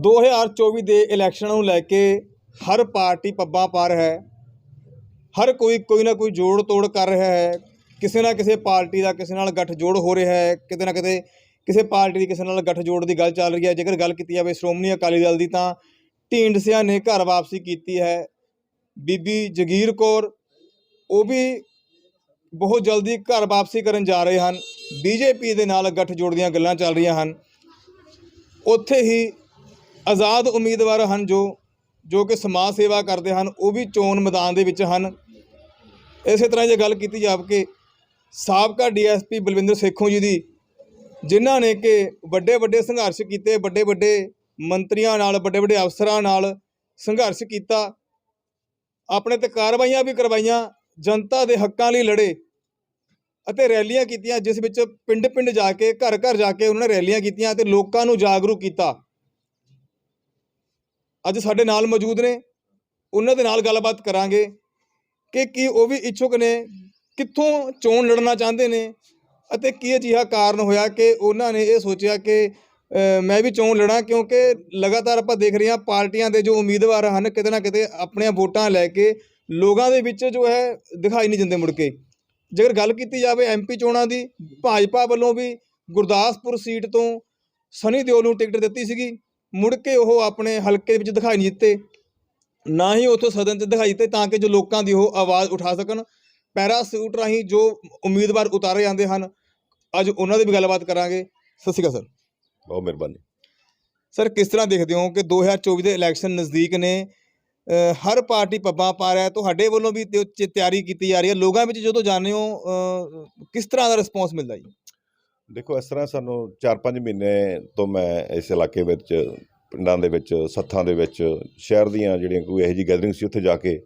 2024 ਦੇ ਇਲੈਕਸ਼ਨ ਨੂੰ ਲੈ ਕੇ ਹਰ ਪਾਰਟੀ ਪੱਬਾਂ ਪਾ ਰਿਹਾ ਹੈ। ਹਰ ਕੋਈ ਕੋਈ ਨਾ ਕੋਈ ਜੋੜ ਤੋੜ ਕਰ ਰਿਹਾ ਹੈ। ਕਿਸੇ ਨਾ ਕਿਸੇ ਪਾਰਟੀ ਦਾ ਕਿਸੇ ਨਾਲ ਗੱਠਜੋੜ ਹੋ ਰਿਹਾ ਹੈ। ਕਿਤੇ ਨਾ ਕਿਤੇ ਕਿਸੇ ਪਾਰਟੀ ਦੀ ਕਿਸੇ ਨਾਲ ਗੱਠਜੋੜ ਦੀ ਗੱਲ ਚੱਲ ਰਹੀ ਹੈ। ਜੇਕਰ ਗੱਲ ਕੀਤੀ ਜਾਵੇ ਸ਼੍ਰੋਮਣੀ ਅਕਾਲੀ ਦਲ ਦੀ ਤਾਂ ਢੀਂਡਸਿਆਂ ਨੇ ਘਰ ਵਾਪਸੀ ਕੀਤੀ ਹੈ। ਬੀਬੀ ਜਗੀਰ ਕੌਰ, ਉਹ ਵੀ ਬਹੁਤ ਜਲਦੀ ਘਰ ਵਾਪਸੀ ਕਰਨ ਜਾ ਰਹੇ ਹਨ। ਬੀਜੇਪੀ ਦੇ ਨਾਲ ਗੱਠਜੋੜ ਦੀਆਂ ਗੱਲਾਂ ਚੱਲ ਰਹੀਆਂ ਹਨ। ਉੱਥੇ ਹੀ ਆਜ਼ਾਦ ਉਮੀਦਵਾਰ ਹਨ ਜੋ ਜੋ ਕਿ ਸਮਾਜ ਸੇਵਾ ਕਰਦੇ ਹਨ, ਉਹ ਵੀ ਚੋਣ ਮੈਦਾਨ ਦੇ ਵਿੱਚ ਹਨ। ਇਸੇ ਤਰ੍ਹਾਂ ਜੇ ਗੱਲ ਕੀਤੀ ਜਾਵੇ ਕਿ ਸਾਬਕਾ ਡੀਐਸਪੀ ਬਲਵਿੰਦਰ ਸੇਖੋਂ ਜੀ ਦੀ, ਜਿਨ੍ਹਾਂ ਨੇ ਕਿ ਵੱਡੇ ਵੱਡੇ ਸੰਘਰਸ਼ ਕੀਤੇ ਵੱਡੇ ਵੱਡੇ ਮੰਤਰੀਆਂ ਨਾਲ ਵੱਡੇ ਵੱਡੇ ਅਫਸਰਾਂ ਨਾਲ ਸੰਘਰਸ਼ ਕੀਤਾ, ਆਪਣੇ ਤੇ ਕਾਰਵਾਈਆਂ ਵੀ ਕਰਵਾਈਆਂ, ਜਨਤਾ ਦੇ ਹੱਕਾਂ ਲਈ ਲੜੇ ਅਤੇ ਰੈਲੀਆਂ ਕੀਤੀਆਂ, ਜਿਸ ਵਿੱਚ ਪਿੰਡ-ਪਿੰਡ ਜਾ ਕੇ, ਘਰ-ਘਰ ਜਾ ਕੇ ਉਹਨਾਂ ਨੇ ਰੈਲੀਆਂ ਕੀਤੀਆਂ ਅਤੇ ਲੋਕਾਂ ਨੂੰ ਜਾਗਰੂਕ ਕੀਤਾ। ਅੱਜ ਸਾਡੇ ਨਾਲ ਮੌਜੂਦ ਨੇ। ਉਹਨਾਂ ਦੇ ਨਾਲ ਗੱਲਬਾਤ ਕਰਾਂਗੇ ਕਿ ਕੀ ਉਹ ਵੀ ਇੱਛੁਕ ਨੇ, ਕਿੱਥੋਂ ਚੋਣ ਲੜਨਾ ਚਾਹੁੰਦੇ ਨੇ ਅਤੇ ਕੀ ਅਜਿਹਾ ਕਾਰਨ ਹੋਇਆ ਕਿ ਉਹਨਾਂ ਨੇ ਇਹ ਸੋਚਿਆ ਕਿ ਮੈਂ ਵੀ ਚੋਣ ਲੜਾਂ ਕਿਉਂਕਿ ਲਗਾਤਾਰ ਆਪਾਂ ਦੇਖ ਰਹੇ ਹਾਂ ਪਾਰਟੀਆਂ ਦੇ ਜੋ ਉਮੀਦਵਾਰ ਹਨ ਕਿਤੇ ਨਾ ਕਿਤੇ ਆਪਣੀਆਂ ਵੋਟਾਂ ਲੈ ਕੇ ਲੋਕਾਂ ਦੇ ਵਿੱਚ ਜੋ ਹੈ ਦਿਖਾਈ ਨਹੀਂ ਦਿੰਦੇ ਮੁੜ ਕੇ। ਜੇਕਰ ਗੱਲ ਕੀਤੀ ਜਾਵੇ ਐਮਪੀ ਚੋਣਾਂ ਦੀ ਭਾਜਪਾ ਵੱਲੋਂ ਵੀ ਗੁਰਦਾਸਪੁਰ ਸੀਟ ਤੋਂ ਸਨੀ ਦਿਓਲ ਨੂੰ ਟਿਕਟ ਦਿੱਤੀ ਸੀਗੀ। ਮੁੜ ਕੇ ਉਹ ਆਪਣੇ ਹਲਕੇ ਵਿੱਚ ਦਿਖਾਈ ਨਹੀਂ ਦਿੱਤੇ। ਨਾ ਹੀ ਉੱਥੋਂ ਸਦਨ 'ਚ ਦਿਖਾਈ ਦਿੱਤੇ ਤਾਂ ਕਿ ਜੋ ਲੋਕਾਂ ਦੀ ਉਹ ਆਵਾਜ਼ ਉਠਾ ਸਕਣ। ਪੈਰਾਸੂਟ ਰਾਹੀਂ ਜੋ ਉਮੀਦਵਾਰ ਉਤਾਰੇ ਜਾਂਦੇ ਹਨ ਅੱਜ ਉਹਨਾਂ ਦੀ ਵੀ ਗੱਲਬਾਤ ਕਰਾਂਗੇ। ਸਤਿ ਸ਼੍ਰੀ ਅਕਾਲ ਸਰ। ਬਹੁਤ ਮਿਹਰਬਾਨੀ। ਸਰ ਕਿਸ ਤਰ੍ਹਾਂ ਦੇਖਦੇ ਹੋ ਕਿ 2024 ਦੇ ਇਲੈਕਸ਼ਨ ਨਜ਼ਦੀਕ ਨੇ ਹਰ ਪਾਰਟੀ ਪੱਬਾਂ ਪਾ ਰਿਹਾ ਤੁਹਾਡੇ ਵੱਲੋਂ ਵੀ ਤੇ ਤਿਆਰੀ ਕੀਤੀ ਜਾ ਰਹੀ ਹੈ। ਲੋਕਾਂ ਵਿੱਚ ਜਦੋਂ ਜਾਂਦੇ ਹੋ ਕਿਸ ਤਰ੍ਹਾਂ ਦਾ ਰਿਸਪੌਂਸ ਮਿਲਦਾ ਜੀ? ਦੇਖੋ, ਇਸ ਤਰ੍ਹਾਂ ਸਾਨੂੰ 4-5 ਮਹੀਨੇ ਤੋਂ ਮੈਂ ਇਸ ਇਲਾਕੇ ਵਿੱਚ, ਪਿੰਡਾਂ ਦੇ ਵਿੱਚ, ਸੱਥਾਂ ਦੇ ਵਿੱਚ, ਸ਼ਹਿਰ ਦੀਆਂ ਜਿਹੜੀਆਂ ਕੋਈ ਇਹੋ ਜਿਹੀ ਗੈਦਰਿੰਗ ਸੀ, ਉੱਥੇ ਜਾ ਕੇ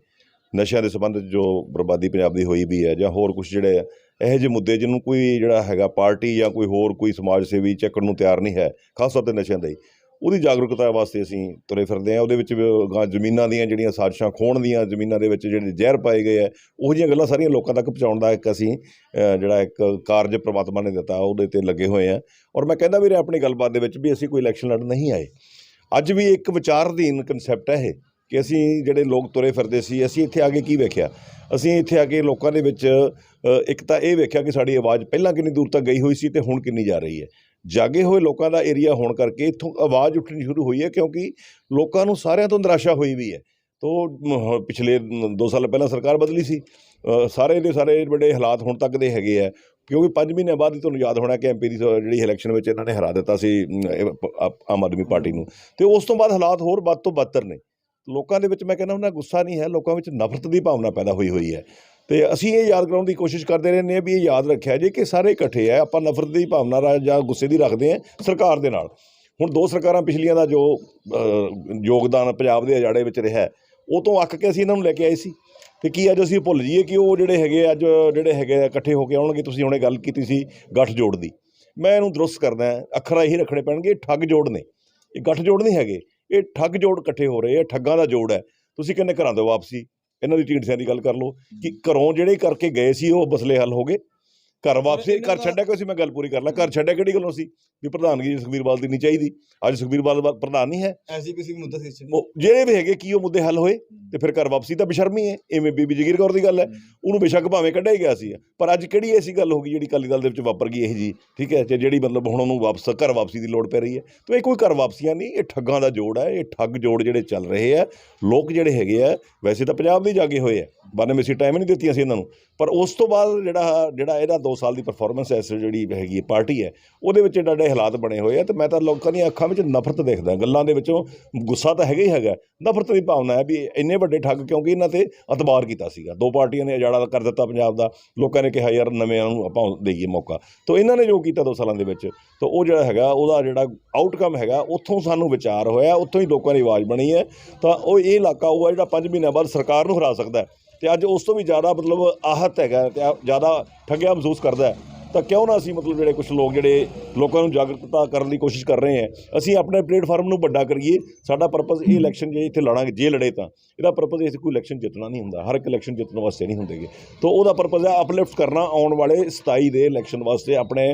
ਨਸ਼ਿਆਂ ਦੇ ਸੰਬੰਧ ਜੋ ਬਰਬਾਦੀ ਪੰਜਾਬ ਦੀ ਹੋਈ ਵੀ ਹੈ ਜਾਂ ਹੋਰ ਕੁਝ ਜਿਹੜੇ ਇਹੋ ਜਿਹੇ ਮੁੱਦੇ ਜਿਹਨੂੰ ਕੋਈ ਜਿਹੜਾ ਹੈਗਾ ਪਾਰਟੀ ਜਾਂ ਕੋਈ ਹੋਰ ਕੋਈ ਸਮਾਜ ਸੇਵੀ ਚੱਕਣ ਨੂੰ ਤਿਆਰ ਨਹੀਂ ਹੈ, ਖਾਸ ਤੌਰ ਤੇ ਨਸ਼ਿਆਂ ਦਾ ਹੀ। ਉਹਦੀ ਜਾਗਰੂਕਤਾ ਵਾਸਤੇ ਅਸੀਂ ਤੁਰੇ ਫਿਰਦੇ ਆ ਉਹਦੇ ਵਿੱਚ ਗਾਂ ਜ਼ਮੀਨਾਂ ਦੀਆਂ ਜਿਹੜੀਆਂ ਸਾਜ਼ਿਸ਼ਾਂ ਖੋਣ ਦੀਆਂ ਜ਼ਮੀਨਾਂ ਦੇ ਵਿੱਚ ਜਿਹੜੇ ਜ਼ਹਿਰ ਪਾਏ ਗਏ ਆ, ਉਹ ਜਿਹੀਆਂ ਗੱਲਾਂ ਸਾਰੀਆਂ ਲੋਕਾਂ ਤੱਕ ਪਹੁੰਚਾਉਣ ਦਾ ਇੱਕ ਅਸੀਂ ਜਿਹੜਾ ਇੱਕ ਕਾਰਜ ਪ੍ਰਮਾਤਮਾ ਨੇ ਦਿੱਤਾ, ਉਹਦੇ ਤੇ ਲੱਗੇ ਹੋਏ ਆ। ਔਰ ਮੈਂ ਕਹਿੰਦਾ ਵੀ ਰਿਹਾ ਆਪਣੀ ਗੱਲਬਾਤ ਦੇ ਵਿੱਚ ਵੀ ਅਸੀਂ ਕੋਈ ਇਲੈਕਸ਼ਨ ਲੜਨ ਨਹੀਂ ਆਏ। ਅੱਜ ਵੀ ਇੱਕ ਵਿਚਾਰਧੀਨ ਕਨਸੈਪਟ ਹੈ ਇਹ ਕਿ ਅਸੀਂ ਜਿਹੜੇ ਲੋਕ ਤੁਰੇ ਫਿਰਦੇ ਸੀ, ਅਸੀਂ ਇੱਥੇ ਆ ਕੇ ਕੀ ਵੇਖਿਆ? ਅਸੀਂ ਇੱਥੇ ਆ ਕੇ ਲੋਕਾਂ ਦੇ ਵਿੱਚ ਇੱਕ ਤਾਂ ਇਹ ਵੇਖਿਆ ਕਿ ਸਾਡੀ ਆਵਾਜ਼ ਪਹਿਲਾਂ ਕਿੰਨੀ ਦੂਰ ਤੱਕ ਗਈ ਹੋਈ ਸੀ ਤੇ ਹੁਣ ਕਿੰਨੀ ਜਾ ਰਹੀ ਹੈ। ਜਾਗੇ ਹੋਏ ਲੋਕਾਂ ਦਾ ਏਰੀਆ ਹੋਣ ਕਰਕੇ ਇੱਥੋਂ ਆਵਾਜ਼ ਉੱਠਣੀ ਸ਼ੁਰੂ ਹੋਈ ਹੈ ਕਿਉਂਕਿ ਲੋਕਾਂ ਨੂੰ ਸਾਰਿਆਂ ਤੋਂ ਨਿਰਾਸ਼ਾ ਹੋਈ ਵੀ ਹੈ। ਤੋ ਪਿਛਲੇ 2 ਸਾਲ ਪਹਿਲਾਂ ਸਰਕਾਰ ਬਦਲੀ ਸੀ। ਸਾਰੇ ਦੇ ਸਾਰੇ ਬੜੇ ਹਾਲਾਤ ਹੁਣ ਤੱਕ ਦੇ ਹੈਗੇ ਆ ਕਿਉਂਕਿ 5 ਮਹੀਨੇ ਬਾਅਦ ਹੀ ਤੁਹਾਨੂੰ ਯਾਦ ਹੋਣਾ ਕਿ ਐਮਪੀ ਦੀ ਜਿਹੜੀ ਇਲੈਕਸ਼ਨ ਵਿੱਚ ਇਹਨਾਂ ਨੇ ਹਰਾ ਦਿੱਤਾ ਸੀ ਆਮ ਆਦਮੀ ਪਾਰਟੀ ਨੂੰ। ਤੇ ਉਸ ਤੋਂ ਬਾਅਦ ਹਾਲਾਤ ਹੋਰ ਵੱਧ ਤੋਂ ਬੱਤਰ ਨੇ। ਲੋਕਾਂ ਦੇ ਵਿੱਚ ਮੈਂ ਕਹਿੰਦਾ ਉਹਨਾਂ ਗੁੱਸਾ ਨਹੀਂ ਹੈ। ਲੋਕਾਂ ਵਿੱਚ ਨਫ਼ਰਤ ਦੀ ਭਾਵਨਾ ਪੈਦਾ ਹੋਈ ਹੋਈ ਹੈ। ਤੇ ਅਸੀਂ ਇਹ ਯਾਦ ਕਰਾਉਣ ਦੀ ਕੋਸ਼ਿਸ਼ ਕਰਦੇ ਰਹਿੰਦੇ ਹਾਂ ਵੀ ਇਹ ਯਾਦ ਰੱਖਿਆ ਜੇ ਕਿ ਸਾਰੇ ਇਕੱਠੇ ਆ ਆਪਾਂ ਨਫ਼ਰਤ ਦੀ ਭਾਵਨਾ ਨਾਲ ਜਾਂ ਗੁੱਸੇ ਦੀ ਰੱਖਦੇ ਹਾਂ ਸਰਕਾਰ ਦੇ ਨਾਲ। ਹੁਣ ਦੋ ਸਰਕਾਰਾਂ ਪਿਛਲੀਆਂ ਦਾ ਜੋ ਯੋਗਦਾਨ ਪੰਜਾਬ ਦੇ ਅਜਾੜੇ ਵਿੱਚ ਰਿਹਾ ਉਹ ਤੋਂ ਅੱਕ ਕੇ ਅਸੀਂ ਇਹਨਾਂ ਨੂੰ ਲੈ ਕੇ ਆਏ ਸੀ। ਤੇ ਕੀ ਅੱਜ ਅਸੀਂ ਭੁੱਲ ਜਾਈਏ ਕਿ ਉਹ ਜਿਹੜੇ ਹੈਗੇ ਅੱਜ ਜਿਹੜੇ ਹੈਗੇ ਆ, ਇਕੱਠੇ ਹੋ ਕੇ ਆਉਣਗੇ ਤੁਸੀਂ ਹੁਣੇ ਗੱਲ ਕੀਤੀ ਸੀ ਗੱਠ ਜੋੜ ਦੀ। ਮੈਂ ਇਹਨੂੰ ਦਰੁਸਤ ਕਰਦਾ ਅੱਖਰਾਂ ਇਹੀ ਰੱਖਣੇ ਪੈਣਗੇ ਇਹ ਠੱਗ ਜੋੜ ਨੇ। ਇਹ ਗੱਠ ਜੋੜ ਨਹੀਂ ਹੈਗੇ ਇਹ ਠੱਗ ਜੋੜ ਇਕੱਠੇ ਹੋ ਰਹੇ ਆ ਠੱਗਾਂ ਦਾ ਜੋੜ ਹੈ। ਤੁਸੀਂ ਕਿੰਨੇ ਘਰਾਂ ਦੇ ਵਾਪਸੀ? ਇਹਨਾਂ ਦੀ ਢੀਂਡਸਿਆਂ ਦੀ ਗੱਲ ਕਰ ਲਓ ਕਿ ਘਰੋਂ ਜਿਹੜੇ ਕਰਕੇ ਗਏ ਸੀ ਉਹ ਬਸਲੇ ਹੱਲ ਹੋ ਗਏ। ਘਰ ਵਾਪਸੀ ਘਰ ਛੱਡਿਆ ਕੋਈ ਸੀ? ਮੈਂ ਗੱਲ ਪੂਰੀ ਕਰ ਲਾਂ। ਘਰ ਛੱਡਿਆ ਕਿਹੜੀ ਗੱਲੋਂ ਸੀ? ਵੀ ਪ੍ਰਧਾਨਗੀ ਸੁਖਬੀਰ ਬਾਦਲ ਦੀ ਨਹੀਂ ਚਾਹੀਦੀ। ਅੱਜ ਸੁਖਬੀਰ ਬਾਦਲ ਵਾ- ਪ੍ਰਧਾਨ ਨਹੀਂ ਹੈ। ਐਸੀ ਕਿਸੇ ਮੁੱਦਾ ਸੀ ਜਿਹੜੇ ਵੀ ਹੈਗੇ ਕੀ ਉਹ ਮੁੱਦੇ ਹੱਲ ਹੋਏ? ਤੇ ਫਿਰ ਘਰ ਵਾਪਸੀ ਤਾਂ ਬੇਸ਼ਰਮੀ ਹੈ ਐਵੇਂ ਬੀਬੀ ਜਗੀਰ ਕੌਰ ਦੀ ਗੱਲ ਹੈ। ਉਹਨੂੰ ਬੇਸ਼ੱਕ ਭਾਵੇਂ ਕੱਢਿਆ ਹੀ ਗਿਆ ਸੀ। ਪਰ ਅੱਜ ਕਿਹੜੀ ਐਸੀ ਗੱਲ ਹੋ ਗਈ ਜਿਹੜੀ ਅਕਾਲੀ ਦਲ ਦੇ ਵਿੱਚ ਵਾਪਰ ਗਈ ਇਹ ਜੀ ਠੀਕ ਹੈ? ਤੇ ਜਿਹੜੀ ਮਤਲਬ ਹੁਣ ਉਹਨੂੰ ਵਾਪਸ ਘਰ ਵਾਪਸੀ ਦੀ ਲੋੜ ਪੈ ਰਹੀ ਹੈ। ਤੇ ਇਹ ਕੋਈ ਘਰ ਵਾਪਸੀਆਂ ਨਹੀਂ ਇਹ ਠੱਗਾਂ ਦਾ ਜੋੜ ਹੈ। ਇਹ ਠੱਗ ਜੋੜ ਜਿਹੜੇ ਚੱਲ ਰਹੇ ਆ ਲੋਕ ਜਿਹੜੇ ਹੈਗੇ ਆ ਵੈਸੇ ਤਾਂ ਪੰਜਾਬ ਦੇ ਜਾਗੇ ਹੋਏ ਆ ਬਾਨੇ ਸੀ ਟਾਈਮ ਨਹੀਂ ਦਿੱਤੀਆਂ ਸੀ ਇਹਨਾਂ ਨੂੰ। ਪਰ ਉਸ ਤੋਂ ਬਾਅਦ ਜਿਹੜਾ ਜਿਹੜਾ ਇਹਦਾ 2 ਸਾਲ ਦੀ ਪਰਫਾਰਮੈਂਸ ਐਸ ਜਿਹੜੀ ਹੈਗੀ ਹੈ ਪਾਰਟੀ ਹੈ, ਉਹਦੇ ਵਿੱਚ ਡਾਡੇ ਹਾਲਾਤ ਬਣੇ ਹੋਏ ਆ ਤੇ ਮੈਂ ਤਾਂ ਲੋਕਾਂ ਦੀਆਂ ਅੱਖਾਂ ਵਿੱਚ ਨਫ਼ਰਤ ਦੇਖਦਾ, ਗੱਲਾਂ ਦੇ ਵਿੱਚੋਂ ਗੁੱਸਾ ਤਾਂ ਹੈਗਾ ਹੀ ਹੈਗਾ। ਨਫ਼ਰਤ ਦੀ ਭਾਵਨਾ ਹੈ ਵੀ ਇੰਨੇ ਵੱਡੇ ਠੱਗ ਕਿਉਂਕਿ ਇਹਨਾਂ ਤੇ ਅਤਬਾਰ ਕੀਤਾ ਸੀਗਾ। ਦੋ ਪਾਰਟੀਆਂ ਨੇ ਉਜਾੜਾ ਕਰ ਦਿੱਤਾ ਪੰਜਾਬ ਦਾ, ਲੋਕਾਂ ਨੇ ਕਿਹਾ, ਯਾਰ ਨਵਿਆਂ ਨੂੰ ਆਪਾਂ ਦੇਈਏ ਮੌਕਾ। ਤਾਂ ਇਹਨਾਂ ਨੇ ਜੋ ਕੀਤਾ ਦੋ ਸਾਲਾਂ ਦੇ ਵਿੱਚ, ਤਾਂ ਉਹ ਜਿਹੜਾ ਹੈਗਾ, ਉਹਦਾ ਜਿਹੜਾ ਆਊਟਕਮ ਹੈਗਾ, ਉੱਥੋਂ ਸਾਨੂੰ ਵਿਚਾਰ ਹੋਇਆ, ਉੱਥੋਂ ਹੀ ਲੋਕਾਂ ਦੀ ਆਵਾਜ਼ ਬਣੀ ਹੈ। ਤਾਂ ਉਹ ਇਹ ਇਲਾਕਾ ਉਹ ਹੈ ਜਿਹੜਾ 5 ਮਹੀਨਿਆਂ ਬਾਅਦ ਸਰਕਾਰ ਨੂੰ ਹਰਾ ਸਕਦਾ ਹੈ। ਤੇ ਅੱਜ ਉਸ ਤੋਂ ਵੀ ਜ਼ਿਆਦਾ ਮਤਲਬ ਆਹਤ ਹੈਗਾ ਤੇ ਜ਼ਿਆਦਾ ਠੱਗਿਆ ਮਹਿਸੂਸ ਕਰਦਾ ਤਾਂ ਕਿਉਂ ਨਾ ਅਸੀਂ ਮਤਲਬ ਜਿਹੜੇ ਕੁਝ ਲੋਕ ਜਿਹੜੇ ਲੋਕਾਂ ਨੂੰ ਜਾਗਰੂਕਤਾ ਕਰਨ ਦੀ ਕੋਸ਼ਿਸ਼ ਕਰ ਰਹੇ ਹਾਂ, ਅਸੀਂ ਆਪਣੇ ਪਲੇਟਫਾਰਮ ਨੂੰ ਵੱਡਾ ਕਰੀਏ। ਸਾਡਾ ਪਰਪਸ ਇਹ ਇਲੈਕਸ਼ਨ ਜੇ ਇੱਥੇ ਲੜਾਂਗੇ, ਜੇ ਲੜੇ ਤਾਂ। ਇਹਦਾ ਪਰਪਸ ਇਸ ਕੋਈ ਇਲੈਕਸ਼ਨ ਜਿੱਤਣਾ ਨਹੀਂ ਹੁੰਦਾ, ਹਰ ਇੱਕ ਇਲੈਕਸ਼ਨ ਜਿੱਤਣ ਵਾਸਤੇ ਨਹੀਂ ਹੁੰਦੇਗੇ ਤਾਂ ਉਹਦਾ ਪਰਪਸ ਹੈ ਅਪਲਿਫਟ ਕਰਨਾ, ਆਉਣ ਵਾਲੇ 27 ਦੇ ਇਲੈਕਸ਼ਨ ਵਾਸਤੇ ਆਪਣੇ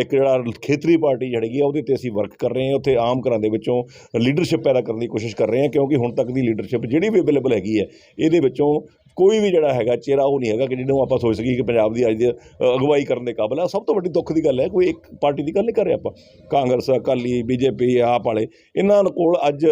ਇੱਕ ਜਿਹੜਾ ਖੇਤਰੀ ਪਾਰਟੀ ਜਿਹੜੀ ਹੈ ਉਹਦੇ ਤੇ ਅਸੀਂ ਵਰਕ ਕਰ ਰਹੇ ਹਾਂ। ਉੱਥੇ ਆਮ ਘਰਾਂ ਦੇ ਵਿੱਚੋਂ ਲੀਡਰਸ਼ਿਪ ਪੈਦਾ ਕਰਨ ਦੀ ਕੋਸ਼ਿਸ਼ ਕਰ ਰਹੇ ਹਾਂ, ਕਿਉਂਕਿ ਹੁਣ ਤੱਕ ਦੀ ਲੀਡਰਸ਼ਿਪ ਜਿਹੜੀ ਵੀ ਅਵੇਲੇਬਲ ਹੈਗੀ ਹੈ, ਇਹਦੇ ਵਿੱਚੋਂ ਕੋਈ ਵੀ ਜਿਹੜਾ ਹੈਗਾ, ਚਿਹਰਾ ਉਹ ਨਹੀਂ ਹੈਗਾ ਕਿ ਜਿਹਨੂੰ ਆਪਾਂ ਸੋਚ ਸਕੀਏ ਕਿ ਪੰਜਾਬ ਦੀ ਅੱਜ ਦੀ ਅਗਵਾਈ ਕਰਨ ਦੇ ਕਾਬਿਲ ਆ। ਸਭ ਤੋਂ ਵੱਡੀ ਦੁੱਖ ਦੀ ਗੱਲ ਹੈ, ਕੋਈ ਇੱਕ ਪਾਰਟੀ ਦੀ ਗੱਲ ਨਹੀਂ ਕਰ ਰਹੇ ਆਪਾਂ। ਕਾਂਗਰਸ, ਅਕਾਲੀ, ਬੀਜੇਪੀ, ਆਪ ਵਾਲੇ, ਇਹਨਾਂ ਕੋਲ ਅੱਜ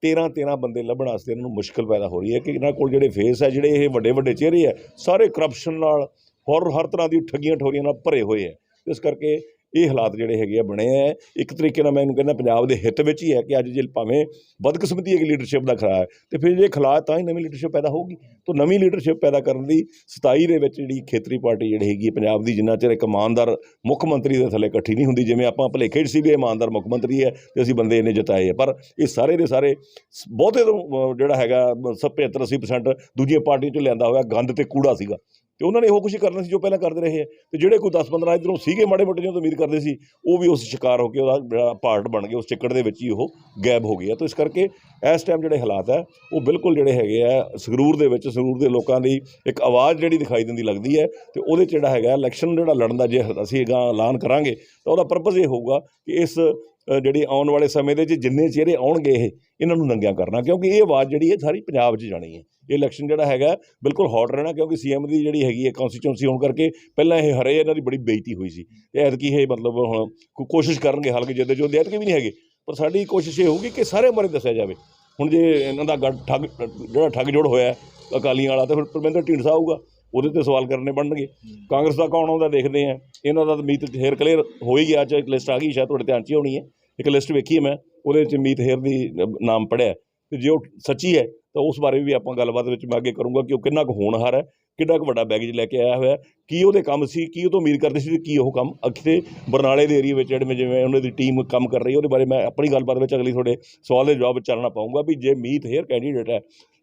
13 13 ਬੰਦੇ ਲੱਭਣ ਵਾਸਤੇ ਇਹਨਾਂ ਨੂੰ ਮੁਸ਼ਕਲ ਪੈਦਾ ਹੋ ਰਹੀ ਹੈ ਕਿ ਇਹਨਾਂ ਕੋਲ ਜਿਹੜੇ ਫੇਸ ਹੈ ਜਿਹੜੇ ਇਹ ਵੱਡੇ ਵੱਡੇ ਚਿਹਰੇ ਹੈ ਸਾਰੇ ਕਰਪਸ਼ਨ ਨਾਲ ਹੋਰ ਹਰ ਤਰ੍ਹਾਂ ਦੀ ਠੱਗੀਆਂ ਠੋਰੀਆਂ ਨਾਲ ਭਰੇ ਹੋਏ ਹੈ ਇਸ ਕਰਕੇ ਇਹ ਹਾਲਾਤ ਜਿਹੜੇ ਹੈਗੇ ਆ ਬਣੇ ਆ। ਇੱਕ ਤਰੀਕੇ ਨਾਲ ਮੈਂ ਇਹਨੂੰ ਕਹਿੰਦਾ ਪੰਜਾਬ ਦੇ ਹਿੱਤ ਵਿੱਚ ਹੀ ਹੈ ਕਿ ਅੱਜ ਜੇ ਭਾਵੇਂ ਬਦਕਿਸਮਤੀ ਹੈ ਲੀਡਰਸ਼ਿਪ ਦਾ ਖਰਾ ਹੈ ਤੇ ਫਿਰ ਜੇ ਖਲਾ ਤਾਂ ਹੀ ਨਵੀਂ ਲੀਡਰਸ਼ਿਪ ਪੈਦਾ ਹੋਊਗੀ। ਤਾਂ ਨਵੀਂ ਲੀਡਰਸ਼ਿਪ ਪੈਦਾ ਕਰਨ ਦੀ 27 ਦੇ ਵਿੱਚ ਜਿਹੜੀ ਖੇਤਰੀ ਪਾਰਟੀ ਜਿਹੜੀ ਹੈਗੀ ਹੈ ਪੰਜਾਬ ਦੀ, ਜਿੰਨਾ ਚਿਰ ਇੱਕ ਇਮਾਨਦਾਰ ਮੁੱਖ ਮੰਤਰੀ ਦੇ ਥੱਲੇ ਇਕੱਠੀ ਨਹੀਂ ਹੁੰਦੀ, ਜਿਵੇਂ ਆਪਾਂ ਭਲੇਖੇ 'ਚ ਸੀ ਵੀ ਇਹ ਇਮਾਨਦਾਰ ਮੁੱਖ ਮੰਤਰੀ ਹੈ ਤੇ ਅਸੀਂ ਬੰਦੇ ਇਹਨੇ ਜਿਤਾਏ ਆ। ਪਰ ਇਹ ਸਾਰੇ ਦੇ ਸਾਰੇ ਸ- ਬਹੁਤੇ ਤੋਂ ਜਿਹੜਾ ਹੈਗਾ 75 80% ਦੂਜੀਆਂ ਪਾਰਟੀਆਂ 'ਚੋਂ ਲਿਆਂਦਾ ਹੋਇਆ ਗੰਦ ਤੇ ਕੂੜਾ ਸੀਗਾ। ਤੇ ਉਹਨਾਂ ਨੇ ਇਹੋ ਕੁਛ ਹੀ ਕਰਨਾ ਸੀ ਜੋ ਪਹਿਲਾਂ ਕਰਦੇ ਰਹੇ ਹੈ ਤੇ ਜਿਹੜੇ ਕੋਈ 10 15 ਇਧਰੋਂ ਸੀਗੇ ਮਾੜੇ ਮੋਟੇ ਜਿਹੇ ਉਮੀਦ ਕਰਦੇ ਸੀ ਉਹ ਵੀ ਉਸ ਸ਼ਿਕਾਰ ਹੋ ਕੇ ਉਹਦਾ ਜਿਹੜਾ ਪਾਰਟ ਬਣ ਗਿਆ ਉਸ ਚਿੱਕੜ ਦੇ ਵਿੱਚ ਹੀ ਉਹ ਗਾਇਬ ਹੋ ਗਿਆ ਤਾਂ ਇਸ ਕਰਕੇ ਇਸ ਟਾਈਮ ਜਿਹੜੇ ਹਾਲਾਤ ਹੈ ਉਹ ਬਿਲਕੁਲ ਜਿਹੜੇ ਹੈਗੇ ਆ ਸੰਗਰੂਰ ਦੇ ਵਿੱਚ ਸੰਗਰੂਰ ਦੇ ਲੋਕਾਂ ਦੀ ਇੱਕ ਆਵਾਜ਼ ਜਿਹੜੀ ਦਿਖਾਈ ਦਿੰਦੀ ਲੱਗਦੀ ਹੈ ਤੇ ਉਹਦੇ 'ਚ ਜਿਹੜਾ ਹੈਗਾ ਇਲੈਕਸ਼ਨ ਜਿਹੜਾ ਲੜਨ ਦਾ ਜੇ ਅਸੀਂ ਅਗਾਂਹ ਐਲਾਨ ਕਰਾਂਗੇ ਤਾਂ ਉਹਦਾ ਪਰਪਸ ਇਹ ਹੋਊਗਾ ਕਿ ਇਸ ਅ, ਜਿਹੜੀ ਆਉਣ ਵਾਲੇ ਸਮੇਂ ਦੇ ਵਿੱਚ ਜਿੰਨੇ ਚਿਹਰੇ ਆਉਣਗੇ ਇਹ ਇਹਨਾਂ ਨੂੰ ਨੰਗਿਆ ਕਰਨਾ ਕਿਉਂਕਿ ਇਹ ਆਵਾਜ਼ ਜਿਹੜੀ ਹੈ ਸਾਰੀ ਪੰਜਾਬ 'ਚ ਜਾਣੀ ਹੈ। ਇਹ ਇਲੈਕਸ਼ਨ ਜਿਹੜਾ ਹੈਗਾ ਬਿਲਕੁਲ ਹੌਟ ਰਹਿਣਾ, ਕਿਉਂਕਿ ਸੀਐਮ ਦੀ ਜਿਹੜੀ ਹੈਗੀ ਹੈ ਕਨਸਟੀਚੁਐਂਸੀ ਹੋਣ ਕਰਕੇ ਪਹਿਲਾਂ ਇਹ ਹਰੇ ਇਹਨਾਂ ਦੀ ਬੜੀ ਬੇਇੱਜ਼ਤੀ ਹੋਈ ਸੀ। ਤੇ ਐਤਕੀ ਇਹ ਮਤਲਬ ਹੁਣ ਕੋਸ਼ਿਸ਼ ਕਰਨਗੇ ਹਾਲਾਂਕਿ ਜਿੱਦੇ ਜੋ ਐਤਕੀ ਵੀ ਨਹੀਂ ਹੈਗੇ। ਪਰ ਸਾਡੀ ਕੋਸ਼ਿਸ਼ ਇਹ ਹੋਊਗੀ ਕਿ ਸਾਰੇ ਬਾਰੇ ਦੱਸਿਆ ਜਾਵੇ। ਹੁਣ ਜੇ ਇਹਨਾਂ ਦਾ ਗੱਠ ਠੱਗ ਜਿਹੜਾ ਠੱਗ ਜੋੜ ਹੋਇਆ ਅਕਾਲੀਆਂ ਵਾਲਾ ਤੇ ਫਿਰ ਪਰਮਿੰਦਰ ਢੀਂਡਸਾ ਆਊਗਾ, ਉਹਦੇ ਤੇ ਸਵਾਲ ਕਰਨੇ ਬਣਨਗੇ। ਕਾਂਗਰਸ ਦਾ ਕੌਣ ਆਉਂਦਾ ਦੇਖਦੇ ਆ ਇਹਨਾਂ ਦਾ ਤਾਂ ਮੀਤ ਹੇਰ ਕਲੀਅਰ ਹੋ ਹੀ ਗਿਆ, ਅੱਜ ਇੱਕ ਲਿਸਟ ਆ ਗਈ, ਸ਼ਾਇਦ ਤੁਹਾਡੇ ਧਿਆਨ 'ਚ ਹੀ ਹੋਣੀ ਹੈ। ਇੱਕ ਲਿਸਟ ਵੇਖੀ ਮੈਂ, ਉਹਦੇ ਵਿੱਚ ਮੀਤ ਹੇਰ ਦੀ ਨਾਮ ਪੜਿਆ ਤੇ ਜੇ ਉਹ ਸੱਚੀ ਹੈ ਤਾਂ ਉਸ ਬਾਰੇ ਵੀ ਆਪਾਂ ਗੱਲਬਾਤ ਵਿੱਚ ਮੈਂ ਅੱਗੇ ਕਰੂੰਗਾ ਕਿ ਉਹ ਕਿੰਨਾ ਕੁ ਹੋਣਹਾਰ ਹੈ, ਕਿੰਨਾ ਕੁ ਵੱਡਾ ਬੈਗੇਜ ਲੈ ਕੇ ਆਇਆ ਹੋਇਆ ਕੀ ਉਹਦੇ ਕੰਮ ਸੀ, ਕੀ ਉਹ ਤੋਂ ਉਮੀਦ ਕਰਦੇ ਸੀ ਤੇ ਕੀ ਉਹ ਕੰਮ ਅਖੇ ਬਰਨਾਲੇ ਦੇ ਏਰੀਆ ਵਿੱਚ ਜਿਹੜੇ ਜਿਵੇਂ ਉਹਨਾਂ ਦੀ ਟੀਮ ਕੰਮ ਕਰ ਰਹੀ ਹੈ, ਉਹਦੇ ਬਾਰੇ ਮੈਂ ਆਪਣੀ ਗੱਲਬਾਤ ਵਿੱਚ ਅਗਲੀ ਤੁਹਾਡੇ ਸਵਾਲ ਦੇ ਜਵਾਬ ਵਿੱਚ ਚੱਲਣਾ ਪਾਉਂਗਾ ਵੀ ਜੇ ਮੀਤ ਹੇਅਰ ਕੈਂਡੀਡੇਟ ਹੈ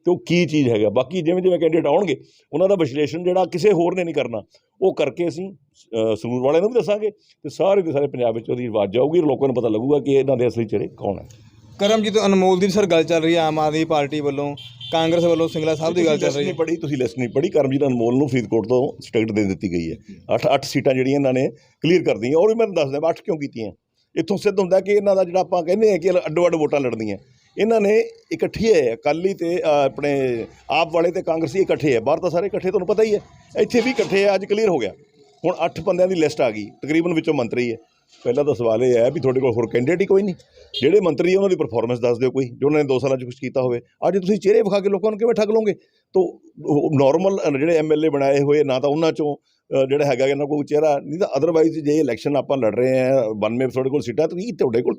ਤੇ ਉਹ ਕੀ ਚੀਜ਼ ਹੈਗਾ, ਬਾਕੀ ਜਿਵੇਂ ਜਿਵੇਂ ਕੈਂਡੀਡੇਟ ਆਉਣਗੇ, ਉਹਨਾਂ ਦਾ ਵਿਸ਼ਲੇਸ਼ਣ ਜਿਹੜਾ ਕਿਸੇ ਹੋਰ ਨੇ ਨਹੀਂ ਕਰਨਾ, ਉਹ ਕਰਕੇ ਅਸੀਂ ਸਰੂਰ ਵਾਲਿਆਂ ਨੂੰ ਵੀ ਦੱਸਾਂਗੇ ਤੇ ਸਾਰੇ ਦੇ ਸਾਰੇ ਪੰਜਾਬ ਵਿੱਚ ਉਹਦੀ ਆਵਾਜ਼ ਜਾਊਗੀ, ਲੋਕਾਂ ਨੂੰ ਪਤਾ ਲੱਗੂਗਾ ਕਿ ਇਹਨਾਂ ਦੇ ਅਸਲੀ ਚਿਹਰੇ ਕੌਣ ਹੈ। ਕਰਮਜੀਤ ਅਨਮੋਲ ਦੀ ਸਰ ਗੱਲ ਚੱਲ ਰਹੀ ਹੈ ਆਮ ਆਦਮੀ ਪਾਰਟੀ ਵੱਲੋਂ ਕਾਂਗਰਸ ਵੱਲੋਂ ਸਿੰਗਲਾ ਸਾਹਿਬ ਦੀ ਗੱਲ ਚੱਲ ਰਹੀ ਹੈ ਨਹੀਂ ਪੜੀ ਤੁਸੀਂ ਲਿਸਟ ਨਹੀਂ ਪੜੀ ਕਰਮਜੀਤ ਅਨਮੋਲ ਨੂੰ ਫਰੀਦਕੋਟ ਤੋਂ ਸਟਿਕਟ ਦੇ ਦਿੱਤੀ ਗਈ ਹੈ। ਅੱਠ ਅੱਠ ਸੀਟਾਂ ਜਿਹੜੀਆਂ ਇਹਨਾਂ ਨੇ ਕਲੀਅਰ ਕਰ ਦਿੱਤੀਆਂ ਔਰ ਵੀ ਮੈਂ ਦੱਸ ਦਿਆਂ ਅੱਠ ਕਿਉਂ ਕੀਤੀਆਂ? ਇੱਥੋਂ ਸਿੱਧ ਹੁੰਦਾ ਕਿ ਇਹਨਾਂ ਦਾ ਜਿਹੜਾ ਆਪਾਂ ਕਹਿੰਦੇ ਆ ਕਿ ਅੱਡੋ ਅੱਡ ਵੋਟਾਂ ਲੜਦੀਆਂ ਇਹਨਾਂ ਨੇ ਇਕੱਠੀ ਹੈ ਅਕਾਲੀ ਤੇ ਆਪਣੇ ਆਪ ਵਾਲੇ ਤੇ ਕਾਂਗਰਸੀ ਇਕੱਠੇ ਹੈ ਬਾਹਰ ਤਾਂ ਸਾਰੇ ਇਕੱਠੇ ਤੁਹਾਨੂੰ ਪਤਾ ਹੀ ਹੈ। ਇੱਥੇ ਵੀ ਇਕੱਠੇ ਆ ਅੱਜ ਕਲੀਅਰ ਹੋ ਗਿਆ। ਹੁਣ ਅੱਠ ਬੰਦਿਆਂ ਦੀ ਲਿਸਟ ਆ ਗਈ ਤਕਰੀਬਨ ਵਿੱਚੋਂ ਮੰਤਰੀ ਹੈ। ਪਹਿਲਾ ਤਾਂ ਸਵਾਲ ਇਹ ਹੈ ਵੀ ਤੁਹਾਡੇ ਕੋਲ ਹੋਰ ਕੈਂਡੀਡੇਟ ਹੀ ਕੋਈ ਨਹੀਂ। ਜਿਹੜੇ ਮੰਤਰੀ ਉਹਨਾਂ ਦੀ ਪਰਫਾਰਮੈਂਸ ਦੱਸ ਦਿਓ ਕੋਈ ਜੋ ਉਹਨਾਂ ਨੇ 2 ਸਾਲਾਂ 'ਚ ਕੁਝ ਕੀਤਾ ਹੋਵੇ। ਅੱਜ ਤੁਸੀਂ ਚਿਹਰੇ ਵਿਖਾ ਕੇ ਲੋਕਾਂ ਨੂੰ ਕਿਵੇਂ ਠੱਗ ਲਓਗੇ? ਤੋ ਨਾਰਮਲ ਜਿਹੜੇ ਐਮਐਲਏ ਬਣਾਏ ਹੋਏ ਨਾ ਤਾਂ ਉਹਨਾਂ ਚੋਂ ਜਿਹੜਾ ਹੈਗਾ ਇਹਨਾਂ ਕੋਲ ਚਿਹਰਾ ਨਹੀਂ ਤਾਂ ਅਦਰਵਾਈਜ਼ ਜੇ ਇਲੈਕਸ਼ਨ ਆਪਾਂ ਲੜ ਰਹੇ ਆ 92 ਤੁਹਾਡੇ ਕੋਲ ਸੀਟਾਂ ਤਾਂ ਤੁਹਾਡੇ ਕੋਲ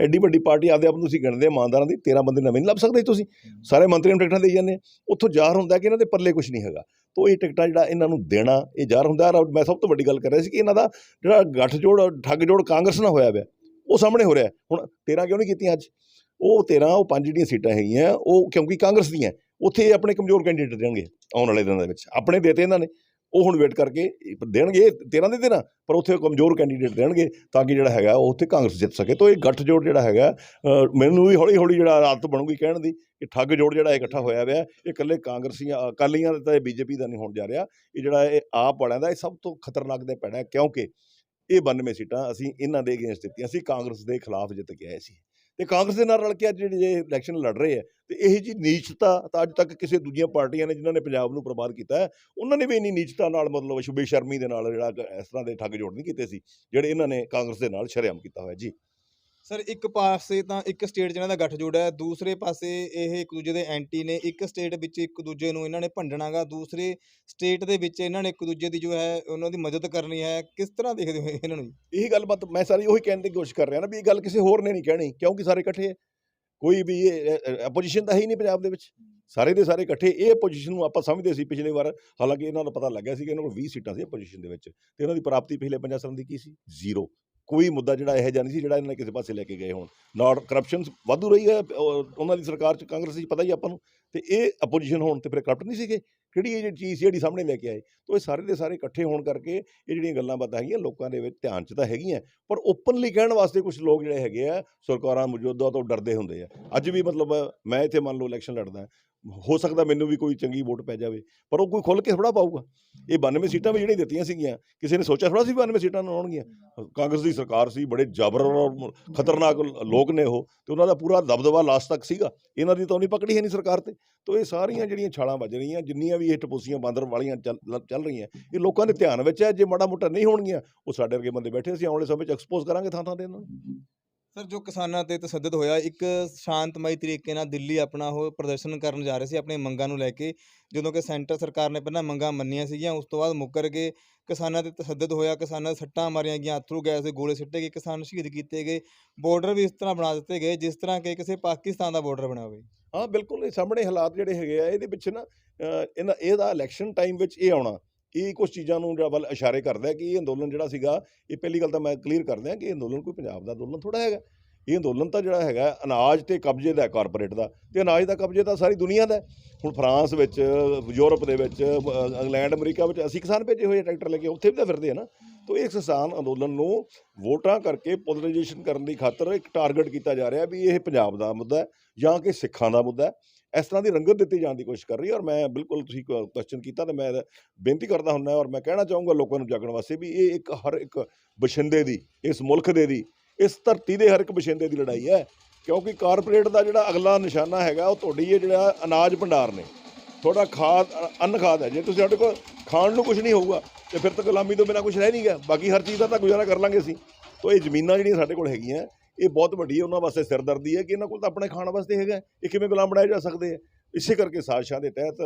ਐਡੀ ਵੱਡੀ ਪਾਰਟੀ ਆਪਦੇ ਆਪ ਨੂੰ ਤੁਸੀਂ ਗਿਣਦੇ ਇਮਾਨਦਾਰਾਂ ਦੀ 13 ਬੰਦੇ ਨਵੇਂ ਨਹੀਂ ਲੱਭ ਸਕਦੇ ਤੁਸੀਂ। ਸਾਰੇ ਮੰਤਰੀਆਂ ਨੂੰ ਟਿਕਟਾਂ ਦੇਈ ਜਾਂਦੇ ਆ। ਉੱਥੋਂ ਜ਼ਾਹਰ ਹੁੰਦਾ ਕਿ ਇਹਨਾਂ ਦੇ ਪੱਲੇ ਕੁਝ ਨਹੀਂ ਹੈਗਾ। ਤੋ ਇਹ ਟਿਕਟਾਂ ਜਿਹੜਾ ਇਹਨਾਂ ਨੂੰ ਦੇਣਾ, ਇਹ ਜ਼ਾਹਰ ਹੁੰਦਾ। ਔਰ ਮੈਂ ਸਭ ਤੋਂ ਵੱਡੀ ਗੱਲ ਕਰ ਰਿਹਾ ਸੀ ਕਿ ਇਹਨਾਂ ਦਾ ਜਿਹੜਾ ਗੱਠਜੋੜ ਠੱਗ ਜੋੜ ਕਾਂਗਰਸ ਨਾਲ ਹੋਇਆ ਪਿਆ, ਉਹ ਸਾਹਮਣੇ ਹੋ ਰਿਹਾ। ਹੁਣ 13 ਕਿਉਂ ਨਹੀਂ ਕੀਤੀਆਂ ਅੱਜ? ਉਹ 13 ਉਹ ਪੰਜ ਜਿਹੜੀਆਂ ਸੀਟਾਂ ਹੈਗੀਆਂ, ਉਹ ਕਿਉਂਕਿ ਕਾਂਗਰਸ ਦੀਆਂ, ਉੱਥੇ ਇਹ ਆਪਣੇ ਕਮਜ਼ੋਰ ਕੈਂਡੀਡੇਟ ਦੇਣਗੇ ਆਉਣ ਵਾਲੇ ਦਿਨਾਂ ਦੇ ਵਿੱਚ। ਆਪਣੇ ਦੇਤੇ ਇਹਨਾਂ ਨੇ। ਉਹ ਹੁਣ ਵੇਟ ਕਰਕੇ ਦੇਣਗੇ 13 ਦੇ ਦੇਣਾ ਪਰ ਉੱਥੇ ਉਹ ਕਮਜ਼ੋਰ ਕੈਂਡੀਡੇਟ ਦੇਣਗੇ ਤਾਂ ਕਿ ਜਿਹੜਾ ਹੈਗਾ ਉਹ ਉੱਥੇ ਕਾਂਗਰਸ ਜਿੱਤ ਸਕੇ। ਤੋਂ ਇਹ ਗੱਠਜੋੜ ਜਿਹੜਾ ਹੈਗਾ ਮੈਨੂੰ ਵੀ ਹੌਲੀ ਹੌਲੀ ਜਿਹੜਾ ਆਦਤ ਬਣੂਗੀ ਕਹਿਣ ਦੀ ਕਿ ਠੱਗ ਜੋੜ ਜਿਹੜਾ ਇਕੱਠਾ ਹੋਇਆ ਹੋਇਆ ਇਹ ਇਕੱਲੇ ਕਾਂਗਰਸੀਆਂ, ਅਕਾਲੀਆਂ ਦਾ ਤਾਂ ਤੇ ਬੀਜੇਪੀ ਦਾ ਨਹੀਂ ਹੋਣ ਜਾ ਰਿਹਾ। ਇਹ ਜਿਹੜਾ ਇਹ ਆਪ ਵਾਲਿਆਂ ਦਾ ਇਹ ਸਭ ਤੋਂ ਖਤਰਨਾਕ ਦੇ ਪੈਣਾ ਕਿਉਂਕਿ ਇਹ 92 ਸੀਟਾਂ ਅਸੀਂ ਇਹਨਾਂ ਦੇ ਅਗੇਂਸਟ ਦਿੱਤੀਆਂ ਸੀ, ਕਾਂਗਰਸ ਦੇ ਖਿਲਾਫ ਜਿੱਤ ਕੇ ਆਏ ਸੀ। ਤੇ ਕਾਂਗਰਸ ਦੇ ਨਾਲ ਰਲ ਕੇ ਅੱਜ ਜਿਹੜੇ ਇਹ ਇਲੈਕਸ਼ਨ ਲੜ ਰਹੇ ਆ, ਤੇ ਇਹ ਜੀ ਨੀਚਤਾ ਤਾਂ ਅੱਜ ਤੱਕ ਕਿਸੇ ਦੂਜੀਆਂ ਪਾਰਟੀਆਂ ਨੇ ਜਿਨ੍ਹਾਂ ਨੇ ਪੰਜਾਬ ਨੂੰ ਬਰਬਾਦ ਕੀਤਾ ਹੈ, ਉਹਨਾਂ ਨੇ ਵੀ ਇੰਨੀ ਨੀਚਤਾ ਨਾਲ ਮਤਲਬ ਸ਼ੁਭੇ ਸ਼ਰਮੀ ਦੇ ਨਾਲ ਜਿਹੜਾ ਇਸ ਤਰ੍ਹਾਂ ਦੇ ਠੱਗ ਜੋੜ ਨਹੀਂ ਕੀਤੇ ਸੀ, ਜਿਹੜੇ ਇਹਨਾਂ ਨੇ ਕਾਂਗਰਸ ਦੇ ਨਾਲ ਸ਼ਰੇਆਮ ਕੀਤਾ ਹੋਇਆ, ਜੀ। ਸਰ, ਇੱਕ ਪਾਸੇ ਤਾਂ ਇੱਕ ਸਟੇਟ ਜਿਹਨਾਂ ਦਾ ਗੱਠਜੋੜ ਹੈ, ਦੂਸਰੇ ਪਾਸੇ ਇਹ ਇੱਕ ਦੂਜੇ ਦੇ ਐਂਟੀ ਨੇ, ਇੱਕ ਸਟੇਟ ਵਿੱਚ ਇੱਕ ਦੂਜੇ ਨੂੰ ਇਹਨਾਂ ਨੇ ਭੰਡਣਾਗਾ ਦੂਸਰੇ ਸਟੇਟ ਦੇ ਵਿੱਚ ਇਹਨਾਂ ਨੇ ਇੱਕ ਦੂਜੇ ਦੀ ਜੋ ਹੈ, ਉਹਨਾਂ ਦੀ ਮਦਦ ਕਰਨੀ ਹੈ, ਕਿਸ ਤਰ੍ਹਾਂ ਦੇਖਦੇ ਹੋ ਇਹਨਾਂ ਨੂੰ ਇਹੀ ਗੱਲਬਾਤ ਮੈਂ ਸਾਰੀ ਉਹੀ ਕਹਿਣ ਦੀ ਕੋਸ਼ਿਸ਼ ਕਰ ਰਿਹਾ ਨਾ ਵੀ ਇਹ ਗੱਲ ਕਿਸੇ ਹੋਰ ਨੇ ਨਹੀਂ ਕਹਿਣੀ, ਕਿਉਂਕਿ ਸਾਰੇ ਇਕੱਠੇ ਹੈ। ਕੋਈ ਵੀ ਇਹ ਆਪੋਜੀਸ਼ਨ ਤਾਂ ਹੈ ਹੀ ਨਹੀਂ ਪੰਜਾਬ ਦੇ ਵਿੱਚ। ਸਾਰੇ ਦੇ ਸਾਰੇ ਇਕੱਠੇ, ਇਹ ਪੋਜੀਸ਼ਨ ਨੂੰ ਆਪਾਂ ਸਮਝਦੇ ਸੀ ਪਿਛਲੇ ਵਾਰ, ਹਾਲਾਂਕਿ ਇਹਨਾਂ ਨੂੰ ਪਤਾ ਲੱਗਿਆ ਸੀ ਕਿ ਇਹਨਾਂ ਕੋਲ 20 ਸੀਟਾਂ ਸੀ ਪੋਜੀਸ਼ਨ ਦੇ ਵਿੱਚ, ਤੇ ਇਹਨਾਂ ਦੀ ਪ੍ਰਾਪਤੀ ਪਿਛਲੇ ਪੰਜਾਂ ਸਾਲਾਂ ਦੀ ਕੀ ਸੀ? ਜ਼ੀਰੋ ਕੋਈ ਮੁੱਦਾ ਜਿਹੜਾ ਇਹ ਜਿਹਾ ਨਹੀਂ ਸੀ ਜਿਹੜਾ ਇਹਨਾਂ ਨੇ ਕਿਸੇ ਪਾਸੇ ਲੈ ਕੇ ਗਏ ਹੋਣ। ਨਾਟ ਕਰਪਸ਼ਨ ਵਾਧੂ ਰਹੀ ਹੈ ਉਹਨਾਂ ਦੀ ਸਰਕਾਰ ਚ, ਕਾਂਗਰਸ ਦੀ ਪਤਾ ਹੀ ਆਪਾਂ ਨੂੰ। ਤੇ ਇਹ ਆਪੋਜੀਸ਼ਨ ਹੋਣ ਤੇ ਫਿਰ ਕਰਪਟ ਨਹੀਂ ਸੀਗੇ? ਕਿਹੜੀ ਇਹ ਜਿਹੜੀ ਚੀਜ਼ ਸੀ, ਜਿਹੜੀ ਸਾਹਮਣੇ ਲੈ ਕੇ ਆਏ? ਤੋ ਇਹ ਸਾਰੇ ਦੇ ਸਾਰੇ ਇਕੱਠੇ ਹੋਣ ਕਰਕੇ ਇਹ ਜਿਹੜੀਆਂ ਗੱਲਾਂ ਬਾਤਾਂ ਹੈਗੀਆਂ, ਲੋਕਾਂ ਦੇ ਵਿੱਚ ਧਿਆਨ 'ਚ ਤਾਂ ਹੈਗੀਆਂ। ਪਰ ਓਪਨਲੀ ਕਹਿਣ ਵਾਸਤੇ ਕੁਝ ਲੋਕ ਜਿਹੜੇ ਹੈਗੇ ਆ, ਸਰਕਾਰਾਂ ਮੌਜੂਦਾ ਤੋਂ ਡਰਦੇ ਹੁੰਦੇ ਆ। ਅੱਜ ਵੀ ਮਤਲਬ ਮੈਂ ਇੱਥੇ ਮੰਨ ਲਓ ਇਲੈਕਸ਼ਨ ਲੜਦਾ ਹੋ ਸਕਦਾ ਮੈਨੂੰ ਵੀ ਕੋਈ ਚੰਗੀ ਵੋਟ ਪੈ ਜਾਵੇ, ਪਰ ਉਹ ਕੋਈ ਖੁੱਲ ਕੇ ਥੋੜਾ ਪਾਊਗਾ। ਇਹ 92 ਸੀਟਾਂ ਵੀ ਜਿਹੜੀਆਂ ਦਿੱਤੀਆਂ ਸੀਗੀਆਂ, ਕਿਸੇ ਨੇ ਸੋਚਿਆ ਥੋੜਾ ਸੀ ਵੀ 92 ਸੀਟਾਂ ਨੂੰ ਆਉਣਗੀਆਂ ਕਾਂਗਰਸ ਦੀ ਸਰਕਾਰ ਸੀ, ਬੜੇ ਜਾਬਰ ਔਰ ਖਤਰਨਾਕ ਲੋਕ ਨੇ ਉਹ, ਤੇ ਉਹਨਾਂ ਦਾ ਪੂਰਾ ਦਬਦਬਾ ਲਾਸਟ ਤੱਕ ਸੀਗਾ। ਇਹਨਾਂ ਦੀ ਤਾਂ ਨਹੀਂ ਪਕੜੀ ਹੈ ਨਹੀਂ ਸਰਕਾਰ ਤੇ। ਤੋ ਇਹ ਸਾਰੀਆਂ ਜਿਹੜੀਆਂ ਛਾਲਾਂ ਵੱਜ ਰਹੀਆਂ, ਜਿੰਨੀਆਂ ਵੀ ਇਹ ਟਪੂਸੀਆਂ ਬਾਂਦਰ ਵਾਲੀਆਂ ਚੱਲ ਚੱਲ ਰਹੀਆਂ, ਇਹ ਲੋਕਾਂ ਦੇ ਧਿਆਨ ਵਿੱਚ ਹੈ, ਜੇ ਮਾੜਾ ਮੋਟਾ ਨਹੀਂ ਹੋਣਗੀਆਂ, ਉਹ ਸਾਡੇ ਵਰਗੇ ਬੰਦੇ ਬੈਠੇ ਅਸੀਂ ਆਉਣ ਵਾਲੇ ਸਮੇਂ 'ਚ ਐਕਸਪੋਜ਼ ਕਰਾਂਗੇ ਥਾਂ ਥਾਂ ਤੇ ਇਹਨਾਂ ਨੂੰ। ਸਰ, ਜੋ ਕਿਸਾਨਾਂ ਤੇ ਤਸੱਦਦ ਹੋਇਆ, ਇੱਕ ਸ਼ਾਂਤਮਈ ਤਰੀਕੇ ਨਾਲ ਦਿੱਲੀ ਆਪਣਾ ਉਹ ਪ੍ਰਦਰਸ਼ਨ ਕਰਨ ਜਾ ਰਹੇ ਸੀ ਆਪਣੀ ਮੰਗਾਂ ਨੂੰ ਲੈ ਕੇ। ਜਦੋਂ ਕਿ ਸੈਂਟਰ ਸਰਕਾਰ ਨੇ ਪਹਿਲਾਂ ਮੰਗਾਂ ਮੰਨੀਆਂ ਸੀਗੀਆਂ, ਉਸ ਤੋਂ ਬਾਅਦ ਮੁੱਕਰ ਗਏ। ਕਿਸਾਨਾਂ ਤੇ ਤਸੱਦਦ ਹੋਇਆ, ਕਿਸਾਨਾਂ ਦੇ ਸੱਟਾਂ ਮਾਰੀਆਂ ਗਈਆਂ, ਅਥਰੂ ਗੈਸ ਦੇ ਗੋਲੇ ਸਿੱਟੇ ਗਏ, ਕਿਸਾਨ ਸ਼ਹੀਦ ਕੀਤੇ ਗਏ। ਬਾਰਡਰ ਵੀ ਇਸ ਤਰ੍ਹਾਂ ਬਣਾ ਦਿੱਤੇ ਗਏ, ਜਿਸ ਤਰ੍ਹਾਂ ਕਿ ਕਿਸੇ ਪਾਕਿਸਤਾਨ ਦਾ ਬਾਰਡਰ ਬਣਾ ਹੋਵੇ। ਹਾਂ, ਬਿਲਕੁਲ, ਇਹ ਸਾਹਮਣੇ ਹਾਲਾਤ ਜਿਹੜੇ ਹੈਗੇ ਆ, ਇਹਦੇ ਵਿੱਚ ਨਾ ਇਹਨਾਂ, ਇਹਦਾ ਇਲੈਕਸ਼ਨ ਟਾਈਮ ਵਿੱਚ ਇਹ ਆਉਣਾ। ਇਹ ਕੁਝ ਚੀਜ਼ਾਂ ਨੂੰ ਜਿਹੜਾ ਵੱਲ ਇਸ਼ਾਰੇ ਕਰਦਾ ਕਿ ਇਹ ਅੰਦੋਲਨ ਜਿਹੜਾ ਸੀਗਾ, ਇਹ ਪਹਿਲੀ ਗੱਲ ਤਾਂ ਮੈਂ ਕਲੀਅਰ ਕਰ ਦਿਆਂ ਕਿ ਇਹ ਅੰਦੋਲਨ ਕੋਈ ਪੰਜਾਬ ਦਾ ਅੰਦੋਲਨ ਥੋੜਾ ਹੈਗਾ। ਇਹ ਅੰਦੋਲਨ ਤਾਂ ਜਿਹੜਾ ਹੈਗਾ ਅਨਾਜ ਤੇ ਕਬਜ਼ੇ ਦਾ ਕਾਰਪੋਰੇਟ ਦਾ ਤੇ ਅਨਾਜ ਦਾ ਕਬਜ਼ੇ ਤਾਂ ਸਾਰੀ ਦੁਨੀਆ ਦਾ ਹੁਣ ਫਰਾਂਸ ਵਿੱਚ, ਯੂਰਪ ਦੇ ਵਿੱਚ ਇੰਗਲੈਂਡ, ਅਮਰੀਕਾ ਵਿੱਚ ਅਸੀਂ ਕਿਸਾਨ ਭੇਜੇ ਹੋਏ ਟਰੈਕਟਰ ਲੈ ਕੇ, ਉੱਥੇ ਵੀ ਤਾਂ ਫਿਰਦੇ ਆ ਨਾ। ਤੋ ਇਹ ਕਿਸਾਨ ਅੰਦੋਲਨ ਨੂੰ ਵੋਟਾਂ ਕਰਕੇ ਪੋਲਰਾਈਜੇਸ਼ਨ ਕਰਨ ਦੀ ਖਾਤਰ ਇੱਕ ਟਾਰਗੇਟ ਕੀਤਾ ਜਾ ਰਿਹਾ ਵੀ ਇਹ ਪੰਜਾਬ ਦਾ ਮੁੱਦਾ ਹੈ ਜਾਂ ਕਿ ਸਿੱਖਾਂ ਦਾ ਮੁੱਦਾ ਹੈ। ਇਸ ਤਰ੍ਹਾਂ ਦੀ ਰੰਗਤ ਦਿੱਤੀ ਜਾਣ ਦੀ ਕੋਸ਼ਿਸ਼ ਕਰ ਰਹੀ ਹੈ ਔਰ ਮੈਂ ਬਿਲਕੁਲ ਤੁਸੀਂ ਕੁਐਸਚਨ ਕੀਤਾ ਤੇ ਮੈਂ ਬੇਨਤੀ ਕਰਦਾ ਹੁੰਦਾ ਔਰ ਮੈਂ ਕਹਿਣਾ ਚਾਹੂੰਗਾ ਲੋਕਾਂ ਨੂੰ ਜਾਗਣ ਵਾਸਤੇ ਵੀ ਇਹ ਇੱਕ ਹਰ ਇੱਕ ਬਸ਼ਿੰਦੇ ਦੀ, ਇਸ ਮੁਲਕ ਦੇ ਦੀ, ਇਸ ਧਰਤੀ ਦੇ ਹਰ ਇੱਕ ਬਸ਼ਿੰਦੇ ਦੀ ਲੜਾਈ ਹੈ ਕਿਉਂਕਿ ਕਾਰਪੋਰੇਟ ਦਾ ਜਿਹੜਾ ਅਗਲਾ ਨਿਸ਼ਾਨਾ ਹੈਗਾ ਉਹ ਤੁਹਾਡੀ ਇਹ ਜਿਹੜਾ ਅਨਾਜ ਭੰਡਾਰ ਨੇ, ਤੁਹਾਡਾ ਖਾਦ ਅੰਨ ਖਾਦ ਹੈ, ਜੇ ਤੁਸੀਂ ਸਾਡੇ ਕੋਲ ਖਾਣ ਨੂੰ ਕੁਝ ਨਹੀਂ ਹੋਊਗਾ ਤੇ ਫਿਰ ਤਾਂ ਗੁਲਾਮੀ ਤੋਂ ਬਿਨਾ ਕੁਝ ਰਹਿ ਨਹੀਂ ਗਿਆ, ਬਾਕੀ ਹਰ ਚੀਜ਼ ਦਾ ਤਾਂ ਗੁਜ਼ਾਰਾ ਕਰ ਲਾਂਗੇ ਅਸੀਂ, ਤੋ ਇਹ ਜ਼ਮੀਨਾਂ ਜਿਹੜੀਆਂ ਸਾਡੇ ਕੋਲ ਹੈਗੀਆਂ ਇਹ ਬਹੁਤ ਵੱਡੀ ਉਹਨਾਂ ਵਾਸਤੇ ਸਿਰਦਰਦੀ ਹੈ ਕਿ ਇਹਨਾਂ ਕੋਲ ਤਾਂ ਆਪਣੇ ਖਾਣ ਵਾਸਤੇ ਹੈਗਾ ਇਹ ਕਿਵੇਂ ਗੁਲਾਮ ਬਣਾਏ ਜਾ ਸਕਦੇ ਆ ਇਸੇ ਕਰਕੇ ਸਾਜ਼ਿਸ਼ਾਂ ਦੇ ਤਹਿਤ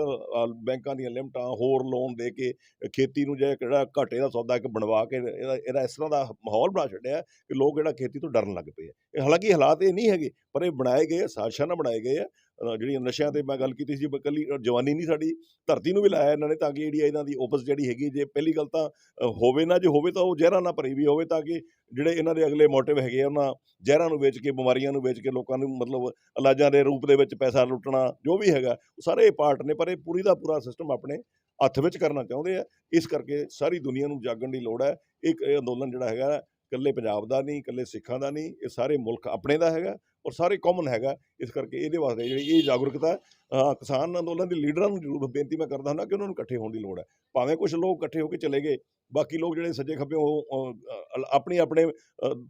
ਬੈਂਕਾਂ ਦੀਆਂ ਲਿਮਟਾਂ ਹੋਰ ਲੋਨ ਦੇ ਕੇ, ਖੇਤੀ ਨੂੰ ਜੇ ਕਿਹੜਾ ਘਾਟੇ ਦਾ ਸੌਦਾ ਇੱਕ ਬਣਵਾ ਕੇ ਇਹਦਾ ਇਹਦਾ ਇਸ ਤਰ੍ਹਾਂ ਦਾ ਮਾਹੌਲ ਬਣਾ ਛੱਡਿਆ ਕਿ ਲੋਕ ਜਿਹੜਾ ਖੇਤੀ ਤੋਂ ਡਰਨ ਲੱਗ ਪਏ ਆ ਹਾਲਾਂਕਿ ਹਾਲਾਤ ਇਹ ਨਹੀਂ ਹੈਗੇ, ਪਰ ਇਹ ਬਣਾਏ ਗਏ ਸਾਜ਼ਿਸ਼ਾਂ ਨਾਲ ਬਣਾਏ ਗਏ ਆ ਜਿਹੜੀਆਂ ਨਸ਼ਿਆਂ ਤੇ ਮੈਂ ਗੱਲ ਕੀਤੀ ਸੀ ਇਕੱਲੀ ਜਵਾਨੀ ਨਹੀਂ ਸਾਡੀ, ਧਰਤੀ ਨੂੰ ਵੀ ਲਾਇਆ ਇਹਨਾਂ ਨੇ ਤਾਂ ਕਿ ਜਿਹੜੀ ਇਹਨਾਂ ਦੀ ਓਪਸ ਜਿਹੜੀ ਹੈਗੀ, ਜੇ ਪਹਿਲੀ ਗੱਲ ਤਾਂ ਹੋਵੇ ਨਾ, ਜੇ ਹੋਵੇ ਤਾਂ ਉਹ ਜ਼ਹਿਰਾਂ ਨਾਲ ਭਰੀ ਵੀ ਹੋਵੇ ਤਾਂ ਕਿ ਜਿਹੜੇ ਇਹਨਾਂ ਦੇ ਅਗਲੇ ਮੋਟਿਵ ਹੈਗੇ ਆ, ਉਹਨਾਂ ਜ਼ਹਿਰਾਂ ਨੂੰ ਵੇਚ ਕੇ, ਬਿਮਾਰੀਆਂ ਨੂੰ ਵੇਚ ਕੇ ਲੋਕਾਂ ਨੂੰ ਮਤਲਬ ਇਲਾਜਾਂ ਦੇ ਰੂਪ ਦੇ ਵਿੱਚ ਪੈਸਾ ਲੁੱਟਣਾ, ਜੋ ਵੀ ਹੈਗਾ, ਉਹ ਸਾਰੇ ਪਾਰਟ ਨੇ, ਪਰ ਇਹ ਪੂਰੀ ਦਾ ਪੂਰਾ ਸਿਸਟਮ ਆਪਣੇ ਹੱਥ ਵਿੱਚ ਕਰਨਾ ਚਾਹੁੰਦੇ ਆ। ਇਸ ਕਰਕੇ ਸਾਰੀ ਦੁਨੀਆ ਨੂੰ ਜਾਗਣ ਦੀ ਲੋੜ ਹੈ। ਇੱਕ ਇਹ ਅੰਦੋਲਨ ਜਿਹੜਾ ਹੈਗਾ, ਇਕੱਲੇ ਪੰਜਾਬ ਦਾ ਨਹੀਂ, ਇਕੱਲੇ ਸਿੱਖਾਂ ਦਾ ਨਹੀਂ, ਇਹ ਸਾਰੇ ਮੁਲਕ ਆਪਣੇ ਦਾ ਹੈਗਾ। ਔਰ ਸਾਰੇ ਕਾਮਨ ਹੈਗਾ ਇਸ ਕਰਕੇ ਇਹਦੇ ਵਾਸਤੇ ਜਿਹੜੀ ਇਹ ਜਾਗਰੂਕਤਾ ਕਿਸਾਨ ਅੰਦੋਲਨ ਦੇ ਲੀਡਰਾਂ ਨੂੰ ਜ਼ਰੂਰ ਬੇਨਤੀ ਮੈਂ ਕਰਦਾ ਹੁੰਦਾ ਕਿ ਉਹਨਾਂ ਨੂੰ ਇਕੱਠੇ ਹੋਣ ਦੀ ਲੋੜ ਹੈ। ਭਾਵੇਂ ਕੁਝ ਲੋਕ ਇਕੱਠੇ ਹੋ ਕੇ ਚਲੇ ਗਏ, ਬਾਕੀ ਲੋਕ ਜਿਹੜੇ ਸੱਜੇ ਖੱਬੇ ਉਹ ਆਪਣੇ ਆਪਣੇ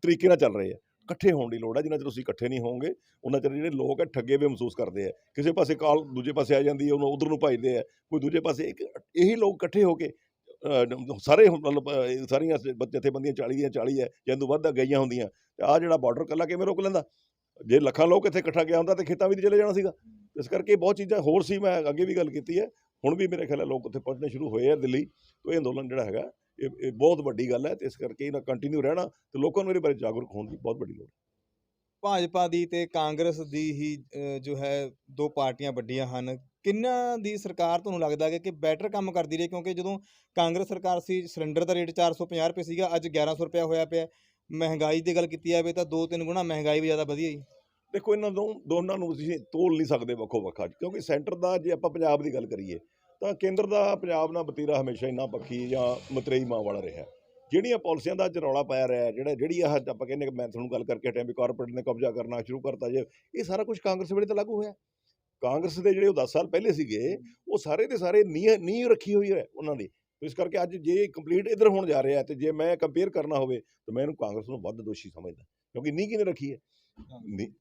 ਤਰੀਕੇ ਨਾਲ ਚੱਲ ਰਹੇ ਆ ਇਕੱਠੇ ਹੋਣ ਦੀ ਲੋੜ ਹੈ, ਜਿੰਨਾ ਚਿਰ ਤੁਸੀਂ ਇਕੱਠੇ ਨਹੀਂ ਹੋਵੋਗੇ, ਉਹਨਾਂ ਚਿਰ ਜਿਹੜੇ ਲੋਕ ਹੈ ਠੱਗੇ ਵੀ ਮਹਿਸੂਸ ਕਰਦੇ ਆ ਕਿਸੇ ਪਾਸੇ ਕਾਲ ਦੂਜੇ ਪਾਸੇ ਆ ਜਾਂਦੀ ਹੈ, ਉਹਨੂੰ ਉਧਰ ਨੂੰ ਭਜਦੇ ਆ ਕੋਈ ਦੂਜੇ ਪਾਸੇ ਇੱਕ ਇਹੀ ਲੋਕ ਇਕੱਠੇ ਹੋ ਕੇ ਸਾਰੇ ਮਤਲਬ ਸਾਰੀਆਂ ਜਥੇਬੰਦੀਆਂ 40 ਦੀਆਂ 40 ਹੈ ਜਾਂ ਤੋਂ ਵੱਧ ਗਈਆਂ ਹੁੰਦੀਆਂ। ਤੇ ਆ ਜਿਹੜਾ ਬਾਰਡਰ ਕੱਲਾ ਕਿਵੇਂ ਰੋਕ ਲੈਂਦਾ? ਜੇ ਲੱਖਾਂ ਲੋਕ ਇੱਥੇ ਇਕੱਠਾ ਗਿਆ ਹੁੰਦਾ ਤੇ ਖੇਤਾਂ ਵਿੱਚ ਚਲੇ ਜਾਣਾ ਸੀਗਾ। ਇਸ ਕਰਕੇ ਬਹੁਤ ਚੀਜ਼ਾਂ, ਹੋਰ ਸੀ, ਮੈਂ ਅੱਗੇ ਵੀ ਗੱਲ ਕੀਤੀ ਹੈ। ਹੁਣ ਵੀ ਮੇਰੇ ਖਿਆਲ ਹੈ ਲੋਕ ਉੱਥੇ ਪਹੁੰਚਣੇ ਸ਼ੁਰੂ ਹੋਏ ਆ ਦਿੱਲੀ, ਤੋਂ ਇਹ ਅੰਦੋਲਨ ਜਿਹੜਾ ਹੈਗਾ, ਇਹ ਇਹ ਬਹੁਤ ਵੱਡੀ ਗੱਲ ਹੈ ਤੇ ਇਸ ਕਰਕੇ ਇਹਨਾਂ ਕੰਟੀਨਿਊ ਰਹਿਣਾ ਤੇ ਲੋਕਾਂ ਨੂੰ ਇਹਦੇ ਬਾਰੇ ਜਾਗਰੂਕ ਹੋਣ ਦੀ ਬਹੁਤ ਵੱਡੀ ਲੋੜ ਹੈ। ਭਾਜਪਾ ਦੀ ਤੇ ਕਾਂਗਰਸ ਦੀ ਹੀ ਜੋ ਹੈ, ਦੋ ਪਾਰਟੀਆਂ ਵੱਡੀਆਂ ਹਨ। ਕਿੰਨਾਂ ਦੀ ਸਰਕਾਰ ਤੁਹਾਨੂੰ ਲੱਗਦਾ ਹੈ ਕਿ ਬੈਟਰ ਕੰਮ ਕਰਦੀ ਰਹੀ? ਕਿਉਂਕਿ ਜਦੋਂ ਕਾਂਗਰਸ ਸਰਕਾਰ ਸੀ, ਸਿਲੰਡਰ ਦਾ ਰੇਟ 450 ਰੁਪਏ ਸੀਗਾ, ਅੱਜ 1100 ਰੁਪਏ ਹੋਇਆ ਪਿਆ। ਮਹਿੰਗਾਈ ਦੀ ਗੱਲ ਕੀਤੀ ਜਾਵੇ ਤਾਂ ਦੋ ਤਿੰਨ ਗੁਣਾ ਮਹਿੰਗਾਈ ਵੀ ਜ਼ਿਆਦਾ ਵਧੀ ਹੈ ਦੇਖੋ, ਇਹਨਾਂ ਦੋ ਦੋਨਾਂ ਨੂੰ ਤੁਸੀਂ ਤੋਲ ਨਹੀਂ ਸਕਦੇ ਵੱਖੋ ਵੱਖਾ ਕਿਉਂਕਿ ਸੈਂਟਰ ਦਾ ਜੇ ਆਪਾਂ ਪੰਜਾਬ ਦੀ ਗੱਲ ਕਰੀਏ, ਤਾਂ ਕੇਂਦਰ ਦਾ ਪੰਜਾਬ ਨਾਲ ਬਤੀਰਾ ਹਮੇਸ਼ਾ ਇੰਨਾ ਪੱਖੀ ਜਾਂ ਮਤਰੇਈ ਮਾਂ ਵਾਲਾ ਰਿਹਾ। ਜਿਹੜੀਆਂ ਪਾਲਿਸੀਆਂ ਦਾ ਅੱਜ ਰੌਲਾ ਪਾਇਆ ਰਿਹਾ, ਜਿਹੜਾ, ਜਿਹੜੀ ਆਹ ਆਪਾਂ ਕਹਿੰਦੇ ਮੈਂ ਤੁਹਾਨੂੰ ਗੱਲ ਕਰਕੇ ਹਟਿਆ ਵੀ ਕਾਰਪੋਰੇਟ ਨੇ ਕਬਜ਼ਾ ਕਰਨਾ ਸ਼ੁਰੂ ਕਰਤਾ ਜੇ, ਇਹ ਸਾਰਾ ਕੁਝ ਕਾਂਗਰਸ ਵੇਲੇ ਤਾਂ ਲਾਗੂ ਹੋਇਆ। ਕਾਂਗਰਸ ਦੇ ਜਿਹੜੇ ਉਹ 10 ਸਾਲ ਪਹਿਲੇ ਸੀਗੇ, ਉਹ ਸਾਰੇ ਦੇ ਸਾਰੇ ਨੀਂਹ ਨੀਂਹ ਰੱਖੀ ਹੋਈ ਹੈ ਉਹਨਾਂ ਦੀ। ਇਸ ਕਰਕੇ ਅੱਜ ਜੇ ਕੰਪਲੀਟ ਇਧਰ ਹੋਣ ਜਾ ਰਿਹਾ ਤੇ ਜੇ ਮੈਂ ਕੰਪੇਅਰ ਕਰਨਾ ਹੋਵੇ ਤਾਂ ਮੈਂ ਇਹਨੂੰ ਕਾਂਗਰਸ ਨੂੰ ਵੱਧ ਦੋਸ਼ੀ ਸਮਝਦਾ ਕਿਉਂਕਿ ਨੀਂਹ ਕਿਹਨੇ ਰੱਖੀ ਹੈ?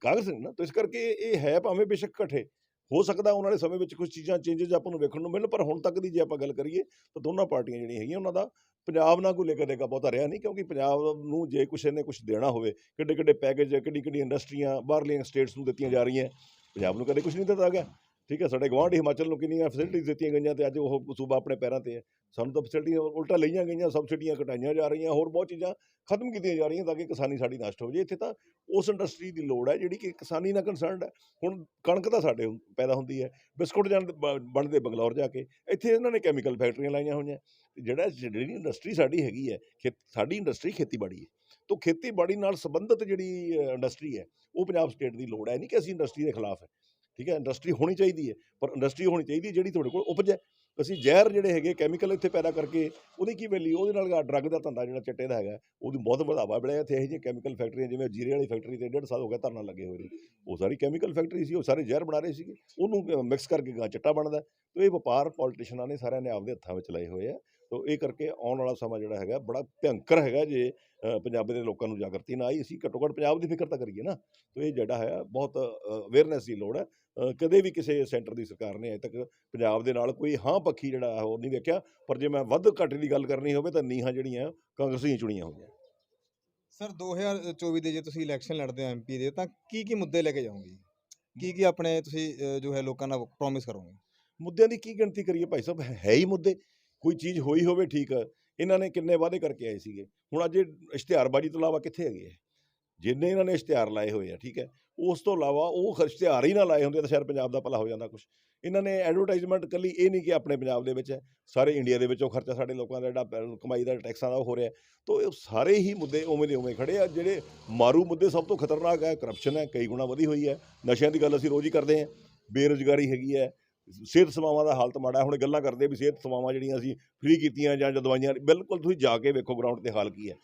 ਕਾਂਗਰਸ ਨੇ ਨਾ ਤਾਂ ਇਸ ਕਰਕੇ ਇਹ ਹੈ ਭਾਵੇਂ ਬੇਸ਼ੱਕ ਇਕੱਠੇ ਹੋ ਸਕਦਾ ਉਹਨਾਂ ਦੇ ਸਮੇਂ ਵਿੱਚ ਕੁਝ ਚੀਜ਼ਾਂ ਚੇਂਜਸ ਆਪਾਂ ਨੂੰ ਵੇਖਣ ਨੂੰ ਮਿਲਣ ਪਰ ਹੁਣ ਤੱਕ ਦੀ ਜੇ ਆਪਾਂ ਗੱਲ ਕਰੀਏ ਤਾਂ ਦੋਨਾਂ ਪਾਰਟੀਆਂ ਜਿਹੜੀਆਂ ਹੈਗੀਆਂ ਉਹਨਾਂ ਦਾ ਪੰਜਾਬ ਨਾਲ ਕੋਈ ਲੈ ਦੇਗਾ ਬਹੁਤਾ ਰਿਹਾ ਨਹੀਂ ਕਿਉਂਕਿ ਪੰਜਾਬ ਨੂੰ ਜੇ ਕੁਛ ਇਹਨੇ ਕੁਝ ਦੇਣਾ ਹੋਵੇ ਕਿੱਡੇ ਕਿੱਡੇ ਪੈਕੇਜ ਕਿੱਡੀ ਕਿੱਡੀ ਇੰਡਸਟਰੀਆਂ ਬਾਹਰਲੀਆਂ ਸਟੇਟਸ ਨੂੰ ਦਿੱਤੀਆਂ ਜਾ ਰਹੀਆਂ ਪੰਜਾਬ ਨੂੰ ਕਦੇ ਕੁਝ ਨਹੀਂ ਦਿੱਤਾ ਗਿਆ। ਠੀਕ ਹੈ, ਸਾਡੇ ਗੁਆਂਢੀ ਹਿਮਾਚਲ ਨੂੰ ਕਿੰਨੀਆਂ ਫੈਸਿਲਿਟੀਆਂ ਦਿੱਤੀਆਂ ਗਈਆਂ ਤੇ ਅੱਜ ਉਹ ਸੂਬਾ ਆਪਣੇ ਪੈਰਾਂ ਤੇ ਹੈ। ਸਾਨੂੰ ਤਾਂ ਫੈਸਿਲਿਟੀਆਂ ਉਲਟਾ ਲਈਆਂ ਗਈਆਂ ਸਬਸਿਡੀਆਂ ਘਟਾਈਆਂ ਜਾ ਰਹੀਆਂ, ਹੋਰ ਬਹੁਤ ਚੀਜ਼ਾਂ ਖਤਮ ਕੀਤੀਆਂ ਜਾ ਰਹੀਆਂ ਤਾਂ ਕਿ ਕਿਸਾਨੀ ਸਾਡੀ ਨਸ਼ਟ ਹੋ ਜੇ ਇੱਥੇ ਤਾਂ ਉਸ ਇੰਡਸਟਰੀ ਦੀ ਲੋੜ ਹੈ ਜਿਹੜੀ ਕਿ ਕਿਸਾਨੀ ਨਾਲ ਕੰਸਰਨਡ ਹੈ। ਹੁਣ ਕਣਕ ਤਾਂ ਸਾਡੇ ਪੈਦਾ ਹੁੰਦੀ ਹੈ। ਬਿਸਕੁਟ ਜਾਣ ਬਣਦੇ ਬੰਗਲੌਰ ਜਾ ਕੇ। ਇੱਥੇ ਇਹਨਾਂ ਨੇ ਕੈਮੀਕਲ ਫੈਕਟਰੀਆਂ ਲਾਈਆਂ ਹੋਈਆਂ। ਜਿਹੜਾ ਜਿਹੜੀ ਇੰਡਸਟਰੀ ਸਾਡੀ ਹੈਗੀ ਹੈ, ਖੇਤ, ਸਾਡੀ ਇੰਡਸਟਰੀ ਖੇਤੀਬਾੜੀ ਹੈ। ਤੋਂ ਖੇਤੀਬਾੜੀ ਨਾਲ ਸੰਬੰਧਿਤ ਜਿਹੜੀ ਇੰਡਸਟਰੀ ਹੈ, ਉਹ ਪੰਜਾਬ ਸਟੇਟ ਦੀ ਲੋੜ ਹੈ। ਨਹੀਂ ਕਿ ਅਸੀਂ ਇੰਡਸਟਰੀ ਦੇ ਖਿਲਾਫ ਹੈ। ਠੀਕ ਹੈ ਇੰਡਸਟਰੀ ਹੋਣੀ ਚਾਹੀਦੀ ਹੈ, ਪਰ ਇੰਡਸਟਰੀ ਹੋਣੀ ਚਾਹੀਦੀ ਹੈ ਜਿਹੜੀ ਤੁਹਾਡੇ ਕੋਲ ਉਪਜ ਹੈ। ਅਸੀਂ ਜ਼ਹਿਰ ਜਿਹੜੇ ਹੈਗੇ ਕੈਮੀਕਲ ਇੱਥੇ ਪੈਦਾ ਕਰਕੇ ਉਹਦੀ ਕੀ ਵੈਲੀ ਉਹਦੇ ਨਾਲ ਡਰੱਗ ਦਾ ਧੰਦਾ ਜਿਹੜਾ ਚੱਟੇ ਦਾ ਹੈਗਾ, ਉਹਦੀ ਬਹੁਤ ਵਧਾਵਾ ਮਿਲਿਆ ਇੱਥੇ। ਇਹੋ ਜਿਹੀਆਂ ਕੈਮੀਕਲ ਫੈਕਟਰੀਆਂ ਜਿਵੇਂ ਜੀਰੇ ਵਾਲੀ ਫੈਕਟਰੀ ਤੇ ਡੇਢ ਸਾਲ ਹੋ ਗਿਆ ਧਰਨਾ ਲੱਗੇ ਹੋਏ ਨੇ। ਉਹ ਸਾਰੀ ਕੈਮੀਕਲ ਫੈਕਟਰੀ ਸੀ, ਉਹ ਸਾਰੇ ਜ਼ਹਿਰ ਬਣਾ ਰਹੇ ਸੀਗੇ। ਉਹਨੂੰ ਮਿਕਸ ਕਰਕੇ ਗਾ ਚੱਟਾ ਬਣਦਾ। ਤੋ ਇਹ ਵਪਾਰ ਪੋਲੀਟੀਸ਼ਨਾਂ ਨੇ ਸਾਰਿਆਂ ਨੇ ਆਪਦੇ ਹੱਥਾਂ ਵਿੱਚ ਲਏ ਹੋਏ ਆ। ਤੋ ਇਹ ਕਰਕੇ ਆਉਣ ਵਾਲਾ ਸਮਾਂ ਜਿਹੜਾ ਹੈਗਾ ਬੜਾ ਭਿਅੰਕਰ ਹੈਗਾ ਜੇ ਪੰਜਾਬ ਦੇ ਲੋਕਾਂ ਨੂੰ ਜਾਗਰਤੀ ਨਾ ਆਈ ਅਸੀਂ ਘੱਟੋ ਘੱਟ ਪੰਜਾਬ ਦੀ ਫਿਕਰ ਤਾਂ ਕਰੀਏ ਨਾ। ਤੋ ਇਹ ਜਿਹੜਾ ਹੈ ਬਹੁਤ ਅਵੇਅਰਨੈਸ ਦੀ ਲੋੜ ਹੈ। ਕਦੇ ਵੀ ਕਿਸੇ ਸੈਂਟਰ ਦੀ ਸਰਕਾਰ ਨੇ ਅਜੇ ਤੱਕ ਪੰਜਾਬ ਦੇ ਨਾਲ ਕੋਈ ਹਾਂ ਪੱਖੀ ਜਿਹੜਾ ਉਹ ਨਹੀਂ ਵੇਖਿਆ ਪਰ ਜੇ ਮੈਂ ਵੱਧ ਘੱਟ ਦੀ ਗੱਲ ਕਰਨੀ ਹੋਵੇ ਤਾਂ ਨੀਹਾਂ ਜਿਹੜੀਆਂ ਕਾਂਗਰਸੀਆਂ ਚੁਣੀਆਂ ਹੋਈਆਂ। ਸਰ 2024 ਦੇ ਜੇ ਤੁਸੀਂ ਇਲੈਕਸ਼ਨ ਲੜਦੇ ਹੋ ਐਮਪੀ ਦੇ ਤਾਂ ਕੀ ਕੀ ਮੁੱਦੇ ਲੈ ਕੇ ਜਾਓਗੇ? ਕੀ ਕੀ ਆਪਣੇ ਤੁਸੀਂ ਜੋ ਹੈ ਲੋਕਾਂ ਨਾਲ ਪ੍ਰੋਮਿਸ ਕਰੋਗੇ? ਮੁੱਦਿਆਂ ਦੀ ਕੀ ਗਿਣਤੀ ਕਰੀਏ ਭਾਈ ਸਾਹਿਬ ਹੈ ਹੀ ਮੁੱਦੇ। ਕੋਈ ਚੀਜ਼ ਹੋਈ ਹੋਵੇ ਠੀਕ, ਇਹਨਾਂ ਨੇ ਕਿੰਨੇ ਵਾਅਦੇ ਕਰਕੇ ਆਏ ਸੀਗੇ। ਹੁਣ ਅੱਜ ਇਸ਼ਤਿਹਾਰਬਾਜ਼ੀ ਤੋਂ ਇਲਾਵਾ ਕਿੱਥੇ ਹੈਗੇ ਆ? ਜਿੰਨੇ ਇਹਨਾਂ ਨੇ ਇਸ਼ਤਿਹਾਰ ਲਾਏ ਹੋਏ ਆ, ਠੀਕ ਹੈ, ਉਸ ਤੋਂ ਇਲਾਵਾ ਉਹ ਇਸ਼ਤਿਹਾਰ ਹੀ ਨਾ ਲਾਏ ਹੁੰਦੇ ਤਾਂ ਸ਼ਾਇਦ ਪੰਜਾਬ ਦਾ ਭਲਾ ਹੋ ਜਾਂਦਾ ਕੁਝ ਇਹਨਾਂ ਨੇ ਐਡਵਰਟਾਈਜ਼ਮੈਂਟ ਕੱਲੀ ਇਹ ਨਹੀਂ ਕਿ ਆਪਣੇ ਪੰਜਾਬ ਦੇ ਵਿੱਚ ਹੈ ਸਾਰੇ ਇੰਡੀਆ ਦੇ ਵਿੱਚੋਂ ਖਰਚਾ ਸਾਡੇ ਲੋਕਾਂ ਦਾ ਜਿਹੜਾ ਕਮਾਈ ਦਾ ਟੈਕਸਾਂ ਦਾ ਹੋ ਰਿਹਾ। ਤੋ ਇਹ ਸਾਰੇ ਹੀ ਮੁੱਦੇ ਉਵੇਂ ਦੇ ਉਵੇਂ ਖੜੇ ਆ, ਜਿਹੜੇ ਮਾਰੂ ਮੁੱਦੇ ਸਭ ਤੋਂ ਖਤਰਨਾਕ ਹੈ ਕਰਪਸ਼ਨ ਹੈ, ਕਈ ਗੁਣਾ ਵਧੀ ਹੋਈ ਹੈ, ਨਸ਼ਿਆਂ ਦੀ ਗੱਲ ਅਸੀਂ ਰੋਜ਼ ਹੀ ਕਰਦੇ ਹਾਂ, ਬੇਰੁਜ਼ਗਾਰੀ ਹੈਗੀ ਹੈ ਸਿਹਤ ਸੇਵਾਵਾਂ ਦਾ ਹਾਲਤ ਮਾੜਾ ਹੈ। ਹੁਣ ਗੱਲਾਂ ਕਰਦੇ ਵੀ ਸਿਹਤ ਸੇਵਾਵਾਂ ਜਿਹੜੀਆਂ ਅਸੀਂ ਫ੍ਰੀ ਕੀਤੀਆਂ ਜਾਂ ਦਵਾਈਆਂ ਬਿਲਕੁਲ ਤੁਸੀਂ ਜਾ ਕੇ ਵੇਖੋ ਗਰਾਊਂਡ ਤੇ ਹਾਲ ਕੀ ਹੈ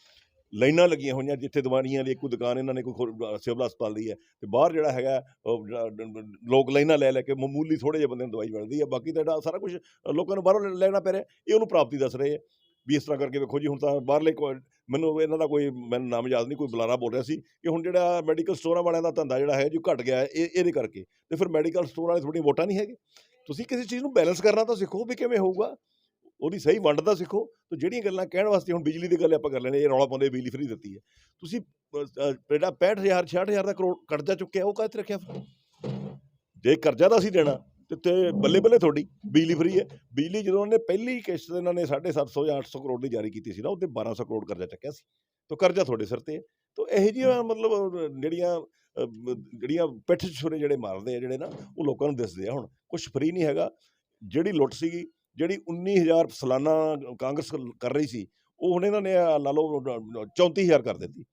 ਲਾਈਨਾਂ ਲੱਗੀਆਂ ਹੋਈਆਂ ਜਿੱਥੇ ਦਵਾਈਆਂ ਦੀ ਇੱਕੋ ਦੁਕਾਨ ਇਹਨਾਂ ਨੇ ਕੋਈ ਖੋਲ੍ਹ- ਸਿਵਲ ਹਸਪਤਾਲ ਦੀ ਹੈ ਤੇ ਬਾਹਰ ਜਿਹੜਾ ਹੈਗਾ ਲੋਕ ਲਾਈਨਾਂ ਲੈ ਲੈ ਕੇ ਮਾਮੂਲੀ ਥੋੜੇ ਜਿਹੇ ਬੰਦੇ ਨੂੰ ਦਵਾਈ ਮਿਲਦੀ ਹੈ, ਬਾਕੀ ਤਾਂ ਸਾਰਾ ਕੁਝ ਲੋਕਾਂ ਨੂੰ ਬਾਹਰੋਂ ਲੈਣਾ ਪੈ ਰਿਹਾ, ਇਹ ਉਹਨੂੰ ਪ੍ਰਾਪਤੀ ਦੱਸ ਰਹੇ ਹੈ ਵੀ ਇਸ ਤਰ੍ਹਾਂ ਕਰਕੇ ਵੇਖੋ ਜੀ, ਹੁਣ ਤਾਂ ਬਾਹਰਲੇ ਕੋਈ- ਮੈਨੂੰ ਇਹਨਾਂ ਦਾ ਕੋਈ, ਮੈਨੂੰ ਨਾਮ ਯਾਦ ਨਹੀਂ, ਕੋਈ ਬੁਲਾਰਾ ਬੋਲ ਰਿਹਾ ਸੀ ਕਿ ਹੁਣ ਜਿਹੜਾ ਮੈਡੀਕਲ ਸਟੋਰਾਂ ਵਾਲਿਆਂ ਦਾ ਧੰਦਾ ਜਿਹੜਾ ਹੈ ਜੀ ਘਟ ਗਿਆ ਇਹ, ਇਹਦੇ ਕਰਕੇ ਤੇ ਫਿਰ ਮੈਡੀਕਲ ਸਟੋਰ ਵਾਲੇ ਤੁਹਾਡੀਆਂ ਵੋਟਾਂ ਨਹੀਂ ਹੈਗੇ ਤੁਸੀਂ ਕਿਸੇ ਚੀਜ਼ ਨੂੰ ਬੈਲੈਂਸ ਕਰਨਾ ਤਾਂ ਸਿੱਖੋ ਵੀ ਕਿਵੇਂ ਹੋਊਗਾ। ਉਹਦੀ ਸਹੀ ਵੰਡ ਤਾਂ ਸਿੱਖੋ। ਤੇ ਜਿਹੜੀਆਂ ਗੱਲਾਂ ਕਹਿਣ ਵਾਸਤੇ ਹੁਣ ਬਿਜਲੀ ਦੀ ਗੱਲ ਆਪਾਂ ਕਰ ਲੈਣੇ ਇਹ ਰੌਲਾ ਪਾਉਂਦੇ ਬਿਜਲੀ ਫਰੀ ਦਿੱਤੀ ਹੈ। ਤੁਸੀਂ ਅ, ਅ, ਜਿਹੜਾ 65000 66000 ਦਾ ਕਰੋੜ ਕਰਜ਼ਾ ਚੁੱਕਿਆ ਉਹ ਕਾਹਤੇ ਰੱਖਿਆ ਫਿਰ? ਜੇ ਕਰਜ਼ਾ ਤਾਂ ਅਸੀਂ ਦੇਣਾ ਤੇ ਬੱਲੇ ਬੱਲੇ ਤੁਹਾਡੀ ਬਿਜਲੀ ਫਰੀ ਹੈ। ਬਿਜਲੀ ਜਦੋਂ ਉਹਨਾਂ ਨੇ ਪਹਿਲੀ ਕਿਸ਼ਤ ਇਹਨਾਂ ਨੇ 750 ਜਾਂ 800 ਕਰੋੜ ਦੀ ਜਾਰੀ ਕੀਤੀ ਸੀ ਨਾ ਉਹਤੇ 1200 ਕਰੋੜ ਕਰਜ਼ਾ ਚੱਕਿਆ ਸੀ। ਤਾਂ ਕਰਜ਼ਾ ਤੁਹਾਡੇ ਸਿਰ ਤੇ ਹੈ। ਤਾਂ ਇਹੋ ਜਿਹੀਆਂ ਮਤਲਬ ਜਿਹੜੀਆਂ ਜਿਹੜੀਆਂ ਪਿੱਠ ਛੁਰੇ ਜਿਹੜੇ ਮਾਰਦੇ ਆ ਜਿਹੜੇ ਨਾ, ਉਹ ਲੋਕਾਂ ਨੂੰ ਦਿਸਦੇ ਆ ਹੁਣ। ਕੁਝ ਫਰੀ ਨਹੀਂ ਹੈਗਾ। ਜਿਹੜੀ ਲੁੱਟ ਸੀਗੀ, ਜਿਹੜੀ 19000 ਸਾਲਾਨਾ ਕਾਂਗਰਸ ਕਰ ਰਹੀ ਸੀ, ਉਹ ਹੁਣ ਇਹਨਾਂ ਨੇ, ਲਾ ਲਓ 34000 ਕਰ ਦਿੱਤੀ।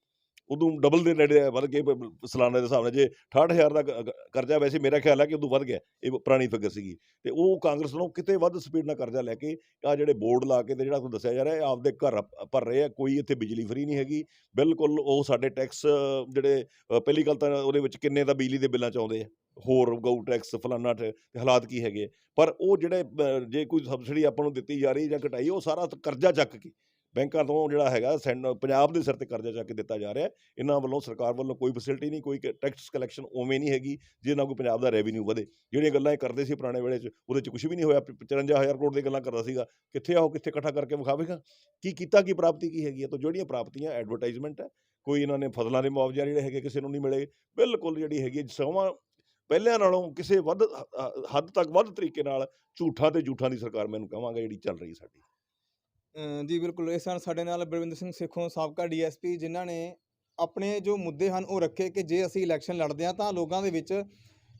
ਉਦੋਂ ਡਬਲ ਦੇ ਨੇੜੇ ਵੱਧ ਕੇ ਬ- ਦੇ ਹਿਸਾਬ ਨਾਲ। ਜੇ 68000 ਦਾ ਕ- ਕਰਜ਼ਾ ਵੈਸੇ ਮੇਰਾ ਖਿਆਲ ਹੈ ਕਿ ਉਦੋਂ ਵੱਧ ਗਿਆ, ਇਹ ਪੁਰਾਣੀ ਫਿਗਰ ਸੀਗੀ। ਤੇ ਉਹ ਕਾਂਗਰਸ ਨੂੰ ਕਿਤੇ ਵੱਧ ਸਪੀਡ ਨਾਲ ਕਰਜ਼ਾ ਲੈ ਕੇ ਆ ਜਿਹੜੇ ਬੋਰਡ ਲਾ ਕੇ ਤੇ ਜਿਹੜਾ ਤੁਹਾਨੂੰ ਦੱਸਿਆ ਜਾ ਰਿਹਾ, ਇਹ ਆਪਦੇ ਘਰ ਭਰ ਰਹੇ ਆ, ਕੋਈ ਇੱਥੇ ਬਿਜਲੀ ਫਰੀ ਨਹੀਂ ਹੈਗੀ। ਬਿਲਕੁਲ ਉਹ ਸਾਡੇ ਟੈਕਸ ਜਿਹੜੇ ਪਹਿਲੀ ਗੱਲ ਤਾਂ ਉਹਦੇ ਵਿੱਚ ਕਿੰਨੇ ਦਾ ਬਿਜਲੀ ਦੇ ਬਿੱਲਾਂ ਚ ਆਉਂਦੇ ਆ? ਹੋਰ ਗਊ ਟੈਕਸ ਫਲਾਨਾ ਤੇ ਹਾਲਾਤ ਕੀ ਹੈਗੇ ਪਰ ਉਹ ਜਿਹੜੇ ਜੇ ਕੋਈ ਸਬਸਿਡੀ ਆਪਾਂ ਨੂੰ ਦਿੱਤੀ ਜਾ ਰਹੀ ਜਾਂ ਘਟਾਈ, ਉਹ ਸਾਰਾ ਕਰਜ਼ਾ ਚੱਕ ਕੇ। ਬੈਂਕਾਂ ਤੋਂ ਜਿਹੜਾ ਹੈਗਾ ਸੈਂਡ, ਪੰਜਾਬ ਦੇ ਸਿਰ ਤੇ ਕਰਜ਼ਾ ਚੱਕ ਕੇ ਦਿੱਤਾ ਜਾ ਰਿਹਾ। ਇਹਨਾਂ ਵੱਲੋਂ ਸਰਕਾਰ ਵੱਲੋਂ ਕੋਈ ਫੈਸਿਲਿਟੀ ਨਹੀਂ, ਕੋਈ ਟੈਕਸ ਕਲੈਕਸ਼ਨ ਉਵੇਂ ਨਹੀਂ ਹੈਗੀ, ਜਿਹਦੇ ਨਾਲ ਕੋਈ ਪੰਜਾਬ ਦਾ ਰੈਵਨਿਊ ਵਧੇ। ਜਿਹੜੀਆਂ ਗੱਲਾਂ ਇਹ ਕਰਦੇ ਸੀ ਪੁਰਾਣੇ ਵੇਲੇ 'ਚ, ਉਹਦੇ 'ਚ ਕੁਝ ਵੀ ਨਹੀਂ ਹੋਇਆ। 55000 ਕਰੋੜ ਦੀ ਗੱਲਾਂ ਕਰਦਾ ਸੀਗਾ। ਕਿੱਥੇ ਆਓ ਕਿੱਥੇ ਇਕੱਠਾ ਕਰਕੇ ਵਿਖਾਵੇਗਾ? ਕੀ ਕੀਤਾ, ਕੀ ਪ੍ਰਾਪਤੀ ਕੀ ਹੈਗੀ ਹੈ ਤਾਂ ਜਿਹੜੀਆਂ ਪ੍ਰਾਪਤੀਆਂ ਐਡਵਰਟਾਈਜ਼ਮੈਂਟ ਹੈ, ਕੋਈ ਇਹਨਾਂ ਨੇ ਫਸਲਾਂ ਦੇ ਮੁਆਵਜ਼ੇ ਜਿਹੜੇ ਹੈਗੇ, ਕਿਸੇ ਨੂੰ ਨਹੀਂ ਮਿਲੇ। ਬਿਲਕੁਲ ਜਿਹੜੀ ਹੈਗੀ ਹੈ ਸਮਾਂ ਪਹਿਲਿਆਂ ਨਾਲੋਂ ਕਿਸੇ ਵੱਧ ਹੱਦ ਤੱਕ ਵੱਧ ਤਰੀਕੇ ਨਾਲ ਝੂਠਾਂ ਤੇ ਝੂਠਾਂ ਦੀ ਸਰਕਾਰ ਮੈਨੂੰ ਕਹਾਂਗਾ, ਜਿਹੜੀ ਚੱਲ ਰਹੀ ਸਾਡੀ। ਜੀ ਬਿਲਕੁਲ ਇਸ ਨਾਲ ਸਾਡੇ ਨਾਲ ਬਲਵਿੰਦਰ ਸਿੰਘ ਸਿੱਖੋਂ, ਸਾਬਕਾ ਡੀਐਸਪੀ, ਜਿਨ੍ਹਾਂ ਨੇ ਆਪਣੇ ਜੋ ਮੁੱਦੇ ਹਨ ਉਹ ਰੱਖੇ ਕਿ ਜੇ ਅਸੀਂ ਇਲੈਕਸ਼ਨ ਲੜਦੇ ਹਾਂ ਤਾਂ ਲੋਕਾਂ ਦੇ ਵਿੱਚ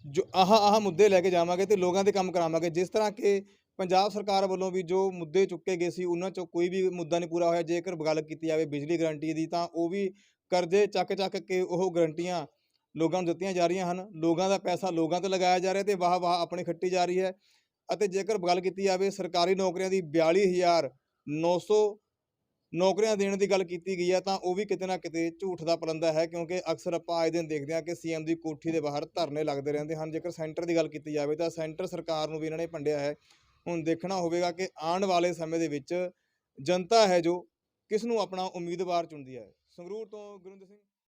ਜੋ ਆਹ ਆਹ ਮੁੱਦੇ ਲੈ ਕੇ ਜਾਵਾਂਗੇ ਤੇ ਲੋਕਾਂ ਦੇ ਕੰਮ ਕਰਾਵਾਂਗੇ। ਜਿਸ ਤਰ੍ਹਾਂ ਕਿ ਪੰਜਾਬ ਸਰਕਾਰ ਵੱਲੋਂ ਵੀ ਜੋ ਮੁੱਦੇ ਚੁੱਕੇ ਗਏ ਸੀ, ਉਹਨਾਂ ਚੋਂ ਕੋਈ ਵੀ ਮੁੱਦਾ ਨਹੀਂ ਪੂਰਾ ਹੋਇਆ। ਜੇਕਰ ਗੱਲ ਕੀਤੀ ਜਾਵੇ ਬਿਜਲੀ ਗਰੰਟੀ ਦੀ ਤਾਂ ਉਹ ਵੀ ਕਰਜ਼ੇ ਚੱਕ ਚੱਕ ਕੇ ਉਹ ਗਰੰਟੀਆਂ ਲੋਕਾਂ ਨੂੰ ਦਿੱਤੀਆਂ ਜਾ ਰਹੀਆਂ ਹਨ। ਲੋਕਾਂ ਦਾ ਪੈਸਾ ਲੋਕਾਂ ਤੇ ਲਗਾਇਆ ਜਾ ਰਿਹਾ ਤੇ ਵਾਹ ਵਾਹ ਆਪਣੇ ਖੱਟੀ ਜਾ ਰਹੀ ਹੈ। ਅਤੇ ਜੇਕਰ ਗੱਲ ਕੀਤੀ ਜਾਵੇ, ਸਰਕਾਰੀ ਨੌਕਰੀਆਂ ਦੀ 42900 ਨੌਕਰੀਆਂ ਦੇਣ ਦੀ ਗੱਲ ਕੀਤੀ ਗਈ ਹੈ ਤਾਂ ਉਹ ਵੀ ਕਿਤੇ ਨਾ ਕਿਤੇ ਝੂਠ ਦਾ ਪਲੰਦਾ ਹੈ, ਕਿਉਂਕਿ ਅਕਸਰ ਆਪਾਂ ਆਏ ਦਿਨ ਦੇਖਦੇ ਹਾਂ ਕਿ ਸੀਐਮ ਦੀ ਕੋਠੀ ਦੇ ਬਾਹਰ ਧਰਨੇ ਲੱਗਦੇ ਰਹਿੰਦੇ ਹਨ। ਜੇਕਰ ਸੈਂਟਰ ਦੀ ਗੱਲ ਕੀਤੀ ਜਾਵੇ, ਤਾਂ ਸੈਂਟਰ ਸਰਕਾਰ ਨੂੰ ਵੀ ਇਹਨਾਂ ਨੇ ਭੰਡਿਆ ਹੈ। ਹੁਣ ਦੇਖਣਾ ਹੋਵੇਗਾ ਕਿ ਆਉਣ ਵਾਲੇ ਸਮੇਂ ਦੇ ਵਿੱਚ ਜਨਤਾ ਹੈ ਜੋ ਕਿਸ ਨੂੰ ਆਪਣਾ ਉਮੀਦਵਾਰ ਚੁਣਦੀ ਹੈ। ਸੰਗਰੂਰ ਤੋਂ ਗੁਰਿੰਦਰ ਸਿੰਘ।